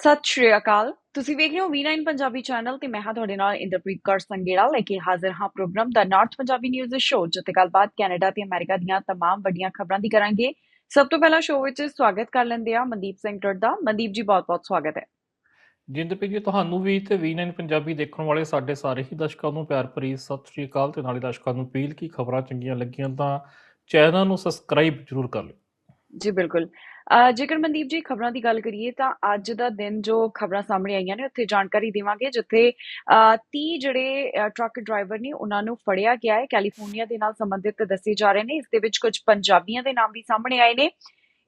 ਸਤਿ ਸ਼੍ਰੀ ਅਕਾਲ ਤੁਸੀਂ ਵੇਖ ਰਹੇ ਹੋ V9 ਪੰਜਾਬੀ ਚੈਨਲ ਤੇ ਮੈਂ ਹਾਂ ਤੁਹਾਡੇ ਨਾਲ ਇੰਦਰਪ੍ਰੀਤ ਕੌਰ ਸੰਗੇੜਾ ਲੈ ਕੇ ਹਾਜ਼ਰ ਹਾਂ ਪ੍ਰੋਗਰਾਮ ਦਾ ਨਾਰਥ ਪੰਜਾਬੀ ਨਿਊਜ਼ ਸ਼ੋ ਜਿੱਥੇ ਗੱਲਬਾਤ ਕੈਨੇਡਾ ਤੇ ਅਮਰੀਕਾ ਦੀਆਂ तमाम ਵੱਡੀਆਂ ਖਬਰਾਂ ਦੀ ਕਰਾਂਗੇ ਸਭ ਤੋਂ ਪਹਿਲਾਂ ਸ਼ੋ ਵਿੱਚ ਸਵਾਗਤ ਕਰ ਲੈਂਦੇ ਆ ਮਨਦੀਪ ਸਿੰਘ ਟੱਡ ਦਾ ਮਨਦੀਪ ਜੀ ਬਹੁਤ-ਬਹੁਤ ਸਵਾਗਤ ਹੈ ਜਿੰਦਰਪ੍ਰੀਤ ਜੀ ਤੁਹਾਨੂੰ ਵੀ ਤੇ V9 ਪੰਜਾਬੀ ਦੇਖਣ ਵਾਲੇ ਸਾਡੇ ਸਾਰੇ ਹੀ ਦਰਸ਼ਕਾਂ ਨੂੰ ਪਿਆਰ ਭਰੀ ਸਤਿ ਸ਼੍ਰੀ ਅਕਾਲ ਤੇ ਨਾਲੇ ਦਰਸ਼ਕਾਂ ਨੂੰ ਅਪੀਲ ਕੀ ਖਬਰਾਂ ਚੰਗੀਆਂ ਲੱਗੀਆਂ ਤਾਂ ਚੈਨਲ ਨੂੰ ਸਬਸਕ੍ਰਾਈਬ ਜ਼ਰੂਰ ਕਰ ਲਿਓ ਜੀ ਬਿਲਕੁਲ ਅਹ ਜੇਕਰ ਮਨਦੀਪ ਜੀ ਖਬਰਾਂ ਦੀ ਗੱਲ ਕਰੀਏ ਤਾਂ ਅੱਜ ਦਾ ਦਿਨ ਜੋ ਖਬਰਾਂ ਸਾਹਮਣੇ ਆਈਆਂ ਨੇ, ਉੱਥੇ ਜਾਣਕਾਰੀ ਦੇਵਾਂਗੇ, ਜਿੱਥੇ, ਅਹ 30 ਜਿਹੜੇ ਟਰੱਕ ਡਰਾਈਵਰ ਨੇ ਉਹਨਾਂ ਨੂੰ ਫੜਿਆ ਗਿਆ ਹੈ। ਕੈਲੀਫੋਰਨੀਆ ਦੇ ਨਾਲ ਸੰਬੰਧਿਤ ਦੱਸੇ ਜਾ ਰਹੇ ਨੇ। ਇਸ ਦੇ ਵਿੱਚ ਕੁਝ ਪੰਜਾਬੀਆਂ ਦੇ ਨਾਮ ਵੀ ਸਾਹਮਣੇ ਆਏ ਨੇ।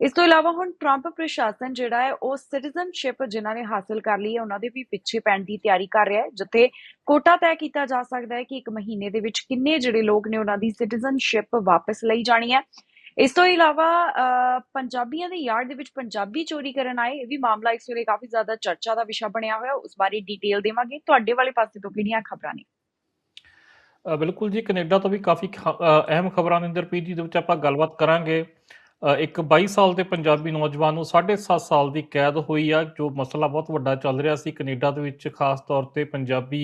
ਇਸ ਤੋਂ ਇਲਾਵਾ ਹੁਣ ਟਰੰਪ ਪ੍ਰਸ਼ਾਸਨ ਜਿਹੜਾ ਹੈ, ਉਹ ਸਿਟੀਜ਼ਨਸ਼ਿਪ ਜਿਨ੍ਹਾਂ ਨੇ ਹਾਸਲ ਕਰ ਲਈ ਹੈ, ਉਹਨਾਂ ਦੇ ਵੀ ਪਿੱਛੇ ਪੈਣ ਦੀ ਤਿਆਰੀ ਕਰ ਰਿਹਾ ਹੈ, ਜਿੱਥੇ ਕੋਟਾ ਤੈਅ ਕੀਤਾ ਜਾ ਸਕਦਾ ਹੈ ਕਿ ਇੱਕ ਮਹੀਨੇ ਦੇ ਵਿੱਚ ਕਿੰਨੇ ਜਿਹੜੇ ਲੋਕ ਨੇ ਉਹਨਾਂ ਦੀ ਸਿਟੀਜ਼ਨਸ਼ਿਪ ਵਾਪਸ ਲਈ ਜਾਣੀ ਹੈ। ਇਸ ਤੋਂ ਇਲਾਵਾ ਪੰਜਾਬੀਆਂ ਦੇ ਯਾਰਡ ਦੇ ਵਿੱਚ ਪੰਜਾਬੀ ਚੋਰੀ ਕਰਨ ਆਏ, ਇਹ ਵੀ ਮਾਮਲਾ ਇਸ ਵੇਲੇ ਕਾਫੀ ਜ਼ਿਆਦਾ ਚਰਚਾ ਦਾ ਵਿਸ਼ਾ ਬਣਿਆ ਹੋਇਆ, ਉਸ ਬਾਰੇ ਡਿਟੇਲ ਦੇਵਾਂਗੇ। ਤੁਹਾਡੇ ਵਾਲੇ ਪਾਸੇ ਤੋਂ ਕਿਹੜੀਆਂ ਖਬਰਾਂ ਨੇ? ਬਿਲਕੁਲ ਜੀ, ਕੈਨੇਡਾ ਤੋਂ ਵੀ ਕਾਫੀ ਅਹਿਮ ਖਬਰਾਂ ਨੇ ਇੰਦਰਪ੍ਰੀਤ ਜੀ ਦੇ ਵਿੱਚ ਆਪਾਂ ਗੱਲਬਾਤ ਕਰਾਂਗੇ। ਇੱਕ 22 ਸਾਲ ਦੇ ਪੰਜਾਬੀ ਨੌਜਵਾਨ ਨੂੰ 7.5 ਸਾਲ ਦੀ ਕੈਦ ਹੋਈ ਆ, ਜੋ ਮਸਲਾ ਬਹੁਤ ਵੱਡਾ ਚੱਲ ਰਿਹਾ ਸੀ ਕੈਨੇਡਾ ਦੇ ਵਿੱਚ, ਖਾਸ ਤੌਰ ਤੇ ਪੰਜਾਬੀ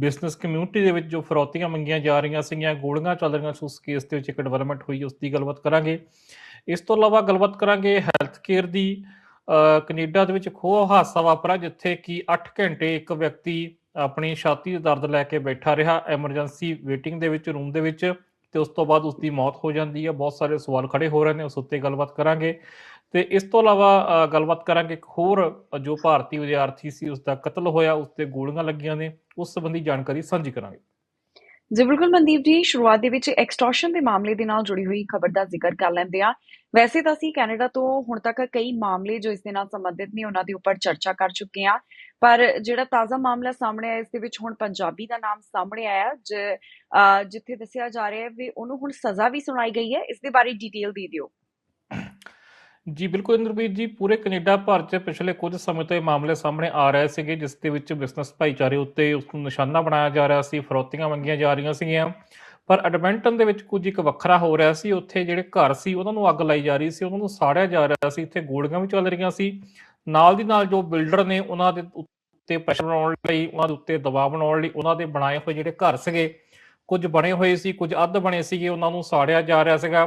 ਬਿਜ਼ਨਸ ਕਮਿਊਨਿਟੀ ਦੇ ਵਿੱਚ ਜੋ ਫਰੌਤੀਆਂ ਮੰਗੀਆਂ ਜਾ ਰਹੀਆਂ ਸੀਗੀਆਂ ਗੋਲੀਆਂ ਚੱਲ ਰਹੀਆਂ ਸੀ ਉਸ ਕੇਸ ਦੇ ਵਿੱਚ ਇੱਕ ਡਿਵੈਲਪਮੈਂਟ ਹੋਈ ਉਸ ਦੀ ਗੱਲਬਾਤ ਕਰਾਂਗੇ। ਇਸ ਤੋਂ ਇਲਾਵਾ ਗੱਲਬਾਤ ਕਰਾਂਗੇ ਹੈਲਥ ਕੇਅਰ ਦੀ। ਅ, ਕੈਨੇਡਾ ਦੇ ਵਿੱਚ ਖੋਹ ਹਾਦਸਾ ਵਾਪਰਾ ਜਿੱਥੇ ਕਿ 8 ਘੰਟੇ ਇੱਕ ਵਿਅਕਤੀ ਆਪਣੀ ਛਾਤੀ ਦੇ ਦਰਦ ਲੈ ਕੇ ਬੈਠਾ ਰਿਹਾ। ਐਮਰਜੈਂਸੀ ਵੇਟਿੰਗ ਦੇ ਵਿੱਚ ਰੂਮ ਦੇ ਵਿੱਚ ਤੇ ਉਸ ਤੋਂ ਬਾਅਦ ਉਸ ਦੀ ਮੌਤ ਹੋ ਜਾਂਦੀ ਹੈ। ਬਹੁਤ ਸਾਰੇ ਸਵਾਲ ਖੜੇ ਹੋ ਰਹੇ ਨੇ, ਉਸ ਉੱਤੇ ਗੱਲਬਾਤ ਕਰਾਂਗੇ। ਤੇ ਇਸ ਤੋਂ ਇਲਾਵਾ ਗੱਲਬਾਤ ਕਰਾਂਗੇ ਇੱਕ ਹੋਰ ਜੋ ਭਾਰਤੀ ਵਿਦਿਆਰਥੀ ਸੀ ਉਸ ਦਾ ਕਤਲ ਹੋਇਆ ਉਸ ਤੇ ਗੋਲੀਆਂ ਲੱਗੀਆਂ ਨੇ, ਉਸ ਸੰਬੰਧੀ ਜਾਣਕਾਰੀ ਸਾਂਝੀ ਕਰਾਂਗੇ। ਜੀ ਬਿਲਕੁਲ ਮਨਦੀਪ ਜੀ, ਸ਼ੁਰੂਆਤ ਦੇ ਵਿੱਚ ਐਕਸਟੋਰਸ਼ਨ ਦੇ ਮਾਮਲੇ ਦੇ ਨਾਲ ਜੁੜੀ ਹੋਈ ਖਬਰ ਦਾ ਜ਼ਿਕਰ ਕਰ ਲੈਂਦੇ ਆ ਵੈਸੇ ਤਾਂ ਅਸੀਂ ਕੈਨੇਡਾ ਤੋਂ ਹੁਣ ਤੱਕ ਕਈ ਮਾਮਲੇ ਜੋ ਇਸ ਦੇ ਨਾਲ ਸੰਬੰਧਿਤ ਨੇ, ਉਹਨਾਂ ਦੇ ਉੱਪਰ ਚਰਚਾ ਕਰ ਚੁੱਕੇ ਆ ਪਰ ਜਿਹੜਾ ਤਾਜ਼ਾ ਮਾਮਲਾ ਸਾਹਮਣੇ ਆਇਆ, ਇਸ ਦੇ ਵਿੱਚ ਹੁਣ ਪੰਜਾਬੀ ਦਾ ਨਾਮ ਸਾਹਮਣੇ ਆਇਆ ਜਿੱਥੇ ਦੱਸਿਆ ਜਾ ਰਿਹਾ ਹੈ ਵੀ ਉਹਨੂੰ ਹੁਣ ਸਜ਼ਾ ਵੀ ਸੁਣਾਈ ਗਈ ਹੈ। ਇਸ ਦੇ ਬਾਰੇ ਡਿਟੇਲ ਦੇ ਦਿਓ। ਜੀ ਬਿਲਕੁਲ ਇੰਦਰਪ੍ਰੀਤ ਜੀ, ਪੂਰੇ ਕੈਨੇਡਾ ਭਰ 'ਚ ਪਿਛਲੇ ਕੁਝ ਸਮੇਂ ਤੋਂ ਇਹ ਮਾਮਲੇ ਸਾਹਮਣੇ ਆ ਰਹੇ ਸੀਗੇ, ਜਿਸ ਦੇ ਵਿੱਚ ਬਿਜ਼ਨਸ ਭਾਈਚਾਰੇ ਉੱਤੇ ਉਸ ਨੂੰ ਨਿਸ਼ਾਨਾ ਬਣਾਇਆ ਜਾ ਰਿਹਾ ਸੀ, ਫਰੋਤੀਆਂ ਮੰਗੀਆਂ ਜਾ ਰਹੀਆਂ ਸੀਗੀਆਂ। ਪਰ ਐਡਮਿੰਟਨ ਦੇ ਵਿੱਚ ਕੁਝ ਇੱਕ ਵੱਖਰਾ ਹੋ ਰਿਹਾ ਸੀ, ਉੱਥੇ ਜਿਹੜੇ ਘਰ ਸੀ, ਉਹਨਾਂ ਨੂੰ ਅੱਗ ਲਾਈ ਜਾ ਰਹੀ ਸੀ, ਉਹਨਾਂ ਨੂੰ ਸਾੜਿਆ ਜਾ ਰਿਹਾ ਸੀ, ਇੱਥੇ ਗੋਲੀਆਂ ਵੀ ਚੱਲ ਰਹੀਆਂ ਸੀ। ਨਾਲ ਦੀ ਨਾਲ ਜੋ ਬਿਲਡਰ ਨੇ ਉਹਨਾਂ ਦੇ ਉੱਤੇ ਪ੍ਰੈਸ਼ਰ ਬਣਾਉਣ ਲਈ, ਉਹਨਾਂ ਦੇ ਉੱਤੇ ਦਬਾਅ ਬਣਾਉਣ ਲਈ, ਉਹਨਾਂ ਦੇ ਬਣਾਏ ਹੋਏ ਜਿਹੜੇ ਘਰ ਸੀਗੇ, ਕੁਝ ਬਣੇ ਹੋਏ ਸੀ, ਕੁਝ ਅੱਧ ਬਣੇ ਸੀਗੇ, ਉਹਨਾਂ ਨੂੰ ਸਾੜਿਆ ਜਾ ਰਿਹਾ ਸੀਗਾ।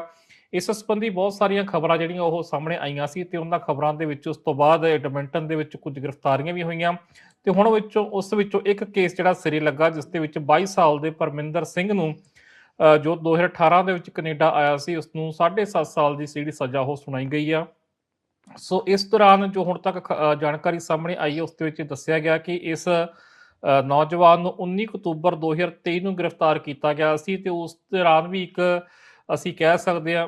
ਇਸ ਸੰਬੰਧੀ ਬਹੁਤ ਸਾਰੀਆਂ ਖਬਰਾਂ ਜਿਹੜੀਆਂ ਉਹ ਸਾਹਮਣੇ ਆਈਆਂ ਸੀ ਤੇ ਉਹਨਾਂ ਖਬਰਾਂ ਦੇ ਵਿੱਚ ਉਸ ਤੋਂ ਬਾਅਦ ਐਡਮਿੰਟਨ ਦੇ ਵਿੱਚ ਕੁਝ ਗ੍ਰਿਫਤਾਰੀਆਂ ਵੀ ਹੋਈਆਂ। ਤੇ ਹੁਣ ਵਿੱਚੋਂ ਉਸ ਵਿੱਚੋਂ ਇੱਕ ਕੇਸ ਜਿਹੜਾ ਸਿਰੇ ਲੱਗਾ ਜਿਸ ਦੇ ਵਿੱਚ 22 ਸਾਲ ਦੇ ਪਰਮਿੰਦਰ ਸਿੰਘ ਨੂੰ ਅ, ਜੋ 2018 ਦੇ ਵਿੱਚ ਕੈਨੇਡਾ ਆਇਆ ਸੀ ਉਸ ਨੂੰ 7.5 ਸਾਲ ਦੀ ਜਿਹੜੀ ਸਜ਼ਾ ਉਹ ਸੁਣਾਈ ਗਈ ਆ। ਸੋ ਇਸ ਦੌਰਾਨ ਜੋ ਹੁਣ ਤੱਕ ਖ- ਜਾਣਕਾਰੀ ਸਾਹਮਣੇ ਆਈ ਹੈ ਉਸ ਦੇ ਵਿੱਚ ਦੱਸਿਆ ਗਿਆ ਕਿ ਇਸ ਨੌਜਵਾਨ ਨੂੰ 19 ਅਕਤੂਬਰ 2023 ਨੂੰ ਗ੍ਰਿਫਤਾਰ ਕੀਤਾ ਗਿਆ ਸੀ ਤੇ ਉਸ ਦੌਰਾਨ ਵੀ ਇੱਕ ਅਸੀਂ ਕਹਿ ਸਕਦੇ ਹਾਂ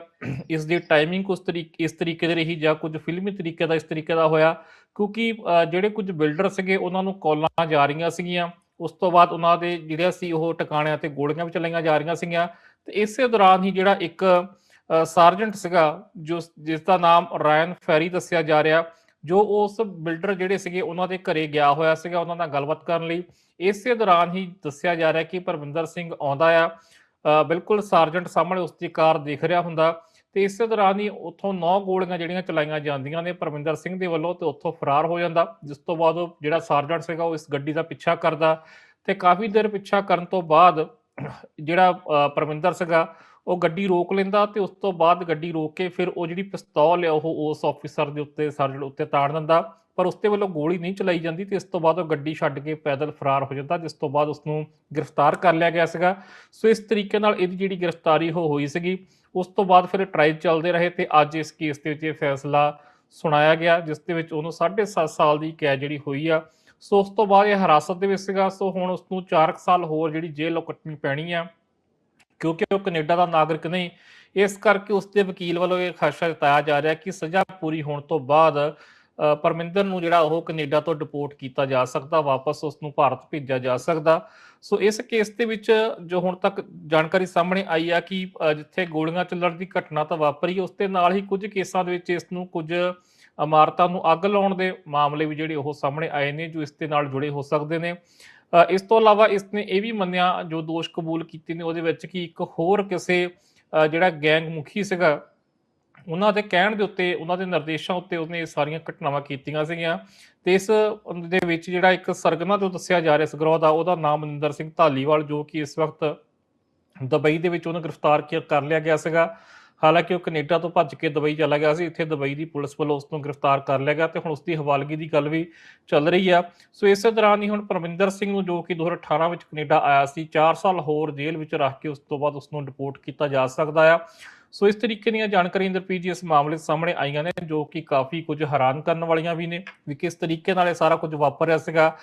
ਇਸ ਦੀ ਟਾਈਮਿੰਗ ਉਸ ਤਰੀਕੇ ਇਸ ਤਰੀਕੇ ਦੀ ਰਹੀ ਜਾਂ ਕੁਝ ਫਿਲਮੀ ਤਰੀਕੇ ਦਾ ਇਸ ਤਰੀਕੇ ਦਾ ਹੋਇਆ। ਕਿਉਂਕਿ ਜਿਹੜੇ ਕੁਝ ਬਿਲਡਰ ਸੀਗੇ ਉਹਨਾਂ ਨੂੰ ਕਾਲਾਂ ਜਾ ਰਹੀਆਂ ਸੀਗੀਆਂ। ਉਸ ਤੋਂ ਬਾਅਦ ਉਹਨਾਂ ਦੇ ਜਿਹੜੇ ਸੀ ਉਹ ਟਿਕਾਣਿਆਂ ਤੇ ਗੋਲੀਆਂ ਵੀ ਚਲਾਈਆਂ ਜਾ ਰਹੀਆਂ ਸੀਗੀਆਂ। ਤੇ ਇਸੇ ਦੌਰਾਨ ਹੀ ਜਿਹੜਾ ਇੱਕ ਅ, ਸਾਰਜੈਂਟ ਸੀਗਾ ਜੋ ਜਿਸ ਦਾ ਨਾਮ ਰਾਇਨ ਫੈਰੀ ਦੱਸਿਆ ਜਾ ਰਿਹਾ ਜੋ ਉਸ ਬਿਲਡਰ ਜਿਹੜੇ ਸੀਗੇ ਉਹਨਾਂ ਦੇ ਘਰੇ ਗਿਆ ਹੋਇਆ ਸੀਗਾ ਉਹਨਾਂ ਨਾਲ ਗੱਲਬਾਤ ਕਰਨ ਲਈ। ਇਸੇ ਦੌਰਾਨ ਹੀ ਦੱਸਿਆ ਜਾ ਰਿਹਾ ਕਿ ਪਰਵਿੰਦਰ ਸਿੰਘ ਆਉਂਦਾ ਆ। ਬਿਲਕੁਲ ਸਾਰਜੈਂਟ ਸਾਹਮਣੇ ਉਸ ਦੀ ਕਾਰ ਦੇਖ ਰਿਹਾ ਹੁੰਦਾ ਤੇ ਇਸੇ ਦੌਰਾਨ ਹੀ ਉੱਥੋਂ 9 ਗੋਲੀਆਂ ਜਿਹੜੀਆਂ ਚਲਾਈਆਂ ਜਾਂਦੀਆਂ ਨੇ ਪਰਮਿੰਦਰ ਸਿੰਘ ਦੇ ਵੱਲੋਂ ਤੇ ਉੱਥੋਂ ਫਰਾਰ ਹੋ ਜਾਂਦਾ। ਜਿਸ ਤੋਂ ਬਾਅਦ ਉਹ ਜਿਹੜਾ ਸਾਰਜੈਂਟ ਸੀਗਾ ਉਹ ਇਸ ਗੱਡੀ ਦਾ ਪਿੱਛਾ ਕਰਦਾ ਤੇ ਕਾਫੀ ਦੇਰ ਪਿੱਛਾ ਕਰਨ ਤੋਂ ਬਾਅਦ ਜਿਹੜਾ ਪਰਮਿੰਦਰ ਸੀਗਾ ਉਹ ਗੱਡੀ ਰੋਕ ਲੈਂਦਾ ਤੇ ਉਸ ਤੋਂ ਬਾਅਦ ਗੱਡੀ ਰੋਕ ਕੇ ਫਿਰ ਉਹ ਜਿਹੜੀ ਪਿਸਤੌਲ ਹੈ ਉਹ ਉਸ ਆਫੀਸਰ ਦੇ ਉੱਤੇ ਸਰਜਨ ਉੱਤੇ ਤਾੜ ਦਿੰਦਾ। ਪਰ ਉਸ ਤੇ ਵੱਲੋਂ ਗੋਲੀ ਨਹੀਂ ਚਲਾਈ ਜਾਂਦੀ ਤੇ ਇਸ ਤੋਂ ਬਾਅਦ ਉਹ ਗੱਡੀ ਛੱਡ ਕੇ ਪੈਦਲ ਫਰਾਰ ਹੋ ਜਾਂਦਾ, ਜਿਸ ਤੋਂ ਬਾਅਦ ਉਸ ਨੂੰ ਗ੍ਰਿਫਤਾਰ ਕਰ ਲਿਆ ਗਿਆ ਸੀਗਾ। ਸੋ ਇਸ ਤਰੀਕੇ ਨਾਲ ਇਹਦੀ ਜਿਹੜੀ ਗ੍ਰਿਫਤਾਰੀ ਉਹ ਹੋਈ ਸੀਗੀ। ਉਸ ਤੋਂ ਬਾਅਦ ਫਿਰ ਟ੍ਰਾਇਲ ਚੱਲਦੇ ਰਹੇ ਤੇ ਅੱਜ ਇਸ ਕੇਸ ਦੇ ਵਿੱਚ ਇਹ ਫੈਸਲਾ ਸੁਣਾਇਆ ਗਿਆ, ਜਿਸ ਦੇ ਵਿੱਚ ਉਹਨੂੰ 7.5 ਸਾਲ ਦੀ ਕੈਦ ਜਿਹੜੀ ਹੋਈ ਆ। ਸੋ ਉਸ ਤੋਂ ਬਾਅਦ ਇਹ ਹਿਰਾਸਤ ਦੇ ਵਿੱਚ ਸੀਗਾ। ਸੋ ਹੁਣ ਉਸ ਨੂੰ 4 ਸਾਲ ਹੋਰ ਜਿਹੜੀ ਜੇਲ੍ਹ ਕੱਟਣੀ ਪੈਣੀ ਆ। ਕਿਉਂਕਿ ਉਹ ਕੈਨੇਡਾ ਦਾ ਨਾਗਰਿਕ ਨਹੀਂ। ਇਸ ਕਰਕੇ ਉਸ ਦੇ ਵਕੀਲ ਵੱਲੋਂ ਇਹ ਖਦਸ਼ਾ ਜਤਾਇਆ ਜਾ ਰਿਹਾ ਕਿ ਸਜ਼ਾ ਪੂਰੀ ਹੋਣ ਤੋਂ ਬਾਅਦ ਪਰਮਿੰਦਰ ਨੂੰ ਜਿਹੜਾ ਉਹ ਕੈਨੇਡਾ ਤੋਂ ਡਿਪੋਰਟ ਕੀਤਾ ਜਾ ਸਕਦਾ, ਵਾਪਸ ਉਸ ਨੂੰ ਭਾਰਤ ਭੇਜਿਆ ਜਾ ਸਕਦਾ। ਸੋ ਇਸ ਕੇਸ ਦੇ ਵਿੱਚ ਜੋ ਹੁਣ ਤੱਕ ਜਾਣਕਾਰੀ ਸਾਹਮਣੇ ਆਈ ਆ ਕਿ ਜਿੱਥੇ ਗੋਲੀਆਂ ਚੱਲਣ ਦੀ ਘਟਨਾ ਤਾਂ ਵਾਪਰੀ, ਉਸ ਦੇ ਨਾਲ ਹੀ ਕੁਝ ਕੇਸਾਂ ਦੇ ਵਿੱਚ ਇਸ ਨੂੰ ਕੁਝ ਇਮਾਰਤਾਂ ਨੂੰ ਅੱਗ ਲਾਉਣ ਦੇ ਮਾਮਲੇ ਵੀ ਜਿਹੜੇ ਉਹ ਸਾਹਮਣੇ ਆਏ ਨੇ, ਜੋ ਇਸ ਦੇ ਨਾਲ ਜੁੜੇ ਹੋ ਸਕਦੇ ਨੇ। ਇਸ ਤੋਂ ਇਲਾਵਾ ਇਸ ਨੇ ਇਹ ਵੀ ਮੰਨਿਆ, ਜੋ ਦੋਸ਼ ਕਬੂਲ ਕੀਤੇ ਨੇ ਉਹਦੇ ਵਿੱਚ ਕਿ ਇੱਕ ਹੋਰ ਕਿਸੇ ਜਿਹੜਾ ਗੈਂਗ ਮੁਖੀ ਸੀਗਾ, ਉਹਨਾਂ ਦੇ ਕਹਿਣ ਦੇ ਉੱਤੇ, ਉਹਨਾਂ ਦੇ ਨਿਰਦੇਸ਼ਾਂ ਉੱਤੇ ਉਹਨੇ ਇਹ ਸਾਰੀਆਂ ਘਟਨਾਵਾਂ ਕੀਤੀਆਂ ਸੀਗੀਆਂ। ਤੇ ਇਸ ਦੇ ਵਿੱਚ ਜਿਹੜਾ ਇੱਕ ਸਰਗਨਾ ਤੋਂ ਦੱਸਿਆ ਜਾ ਰਿਹਾ ਇਸ ਗਰੋਹ ਦਾ, ਉਹਦਾ ਨਾਮ ਮਨਿੰਦਰ ਸਿੰਘ ਧਾਲੀਵਾਲ, ਜੋ ਕਿ ਇਸ ਵਕਤ ਦੁਬਈ ਦੇ ਵਿੱਚ ਉਹਨੂੰ ਗ੍ਰਿਫਤਾਰ ਕਰ ਲਿਆ ਗਿਆ ਸੀਗਾ। ਹਾਲਾਂਕਿ ਉਹ ਕੈਨੇਡਾ ਤੋਂ ਭੱਜ ਕੇ ਦੁਬਈ ਚਲਾ ਗਿਆ ਸੀ, ਇੱਥੇ ਦੁਬਈ ਦੀ ਪੁਲਿਸ ਵੱਲੋਂ ਉਸ ਨੂੰ ਗ੍ਰਿਫਤਾਰ ਕਰ ਲਿਆ ਗਿਆ ਤੇ ਹੁਣ ਉਸ ਦੀ ਹਵਾਲਗੀ ਦੀ ਗੱਲ ਵੀ ਚੱਲ ਰਹੀ ਆ। ਸੋ ਇਸੇ ਦੌਰਾਨ ਹੀ ਹੁਣ ਪਰਮਿੰਦਰ ਸਿੰਘ ਨੂੰ ਜੋ ਕਿ 2018 ਵਿੱਚ ਕੈਨੇਡਾ ਆਇਆ ਸੀ 4 ਸਾਲ ਹੋਰ ਜੇਲ੍ਹ ਵਿੱਚ ਰੱਖ ਕੇ ਉਸ ਤੋਂ ਬਾਅਦ ਉਸ ਨੂੰ ਡਿਪੋਰਟ ਕੀਤਾ ਜਾ ਸਕਦਾ ਆ। ਸੋ ਇਸ ਤਰੀਕੇ ਦੀਆਂ ਜਾਣਕਾਰੀਆਂ ਇੰਦਰਪ੍ਰੀਤ ਜੀ ਇਸ ਮਾਮਲੇ ਸਾਹਮਣੇ ਆਈਆਂ ਨੇ, ਜੋ ਕਿ ਕਾਫੀ ਕੁਝ ਹੈਰਾਨ ਕਰਨ ਵਾਲੀਆਂ ਵੀ ਨੇ ਵੀ ਕਿਸ ਤਰੀਕੇ ਨਾਲ ਇਹ ਸਾਰਾ ਕੁਝ ਵਾਪਰ ਰਿਹਾ ਸੀਗਾ।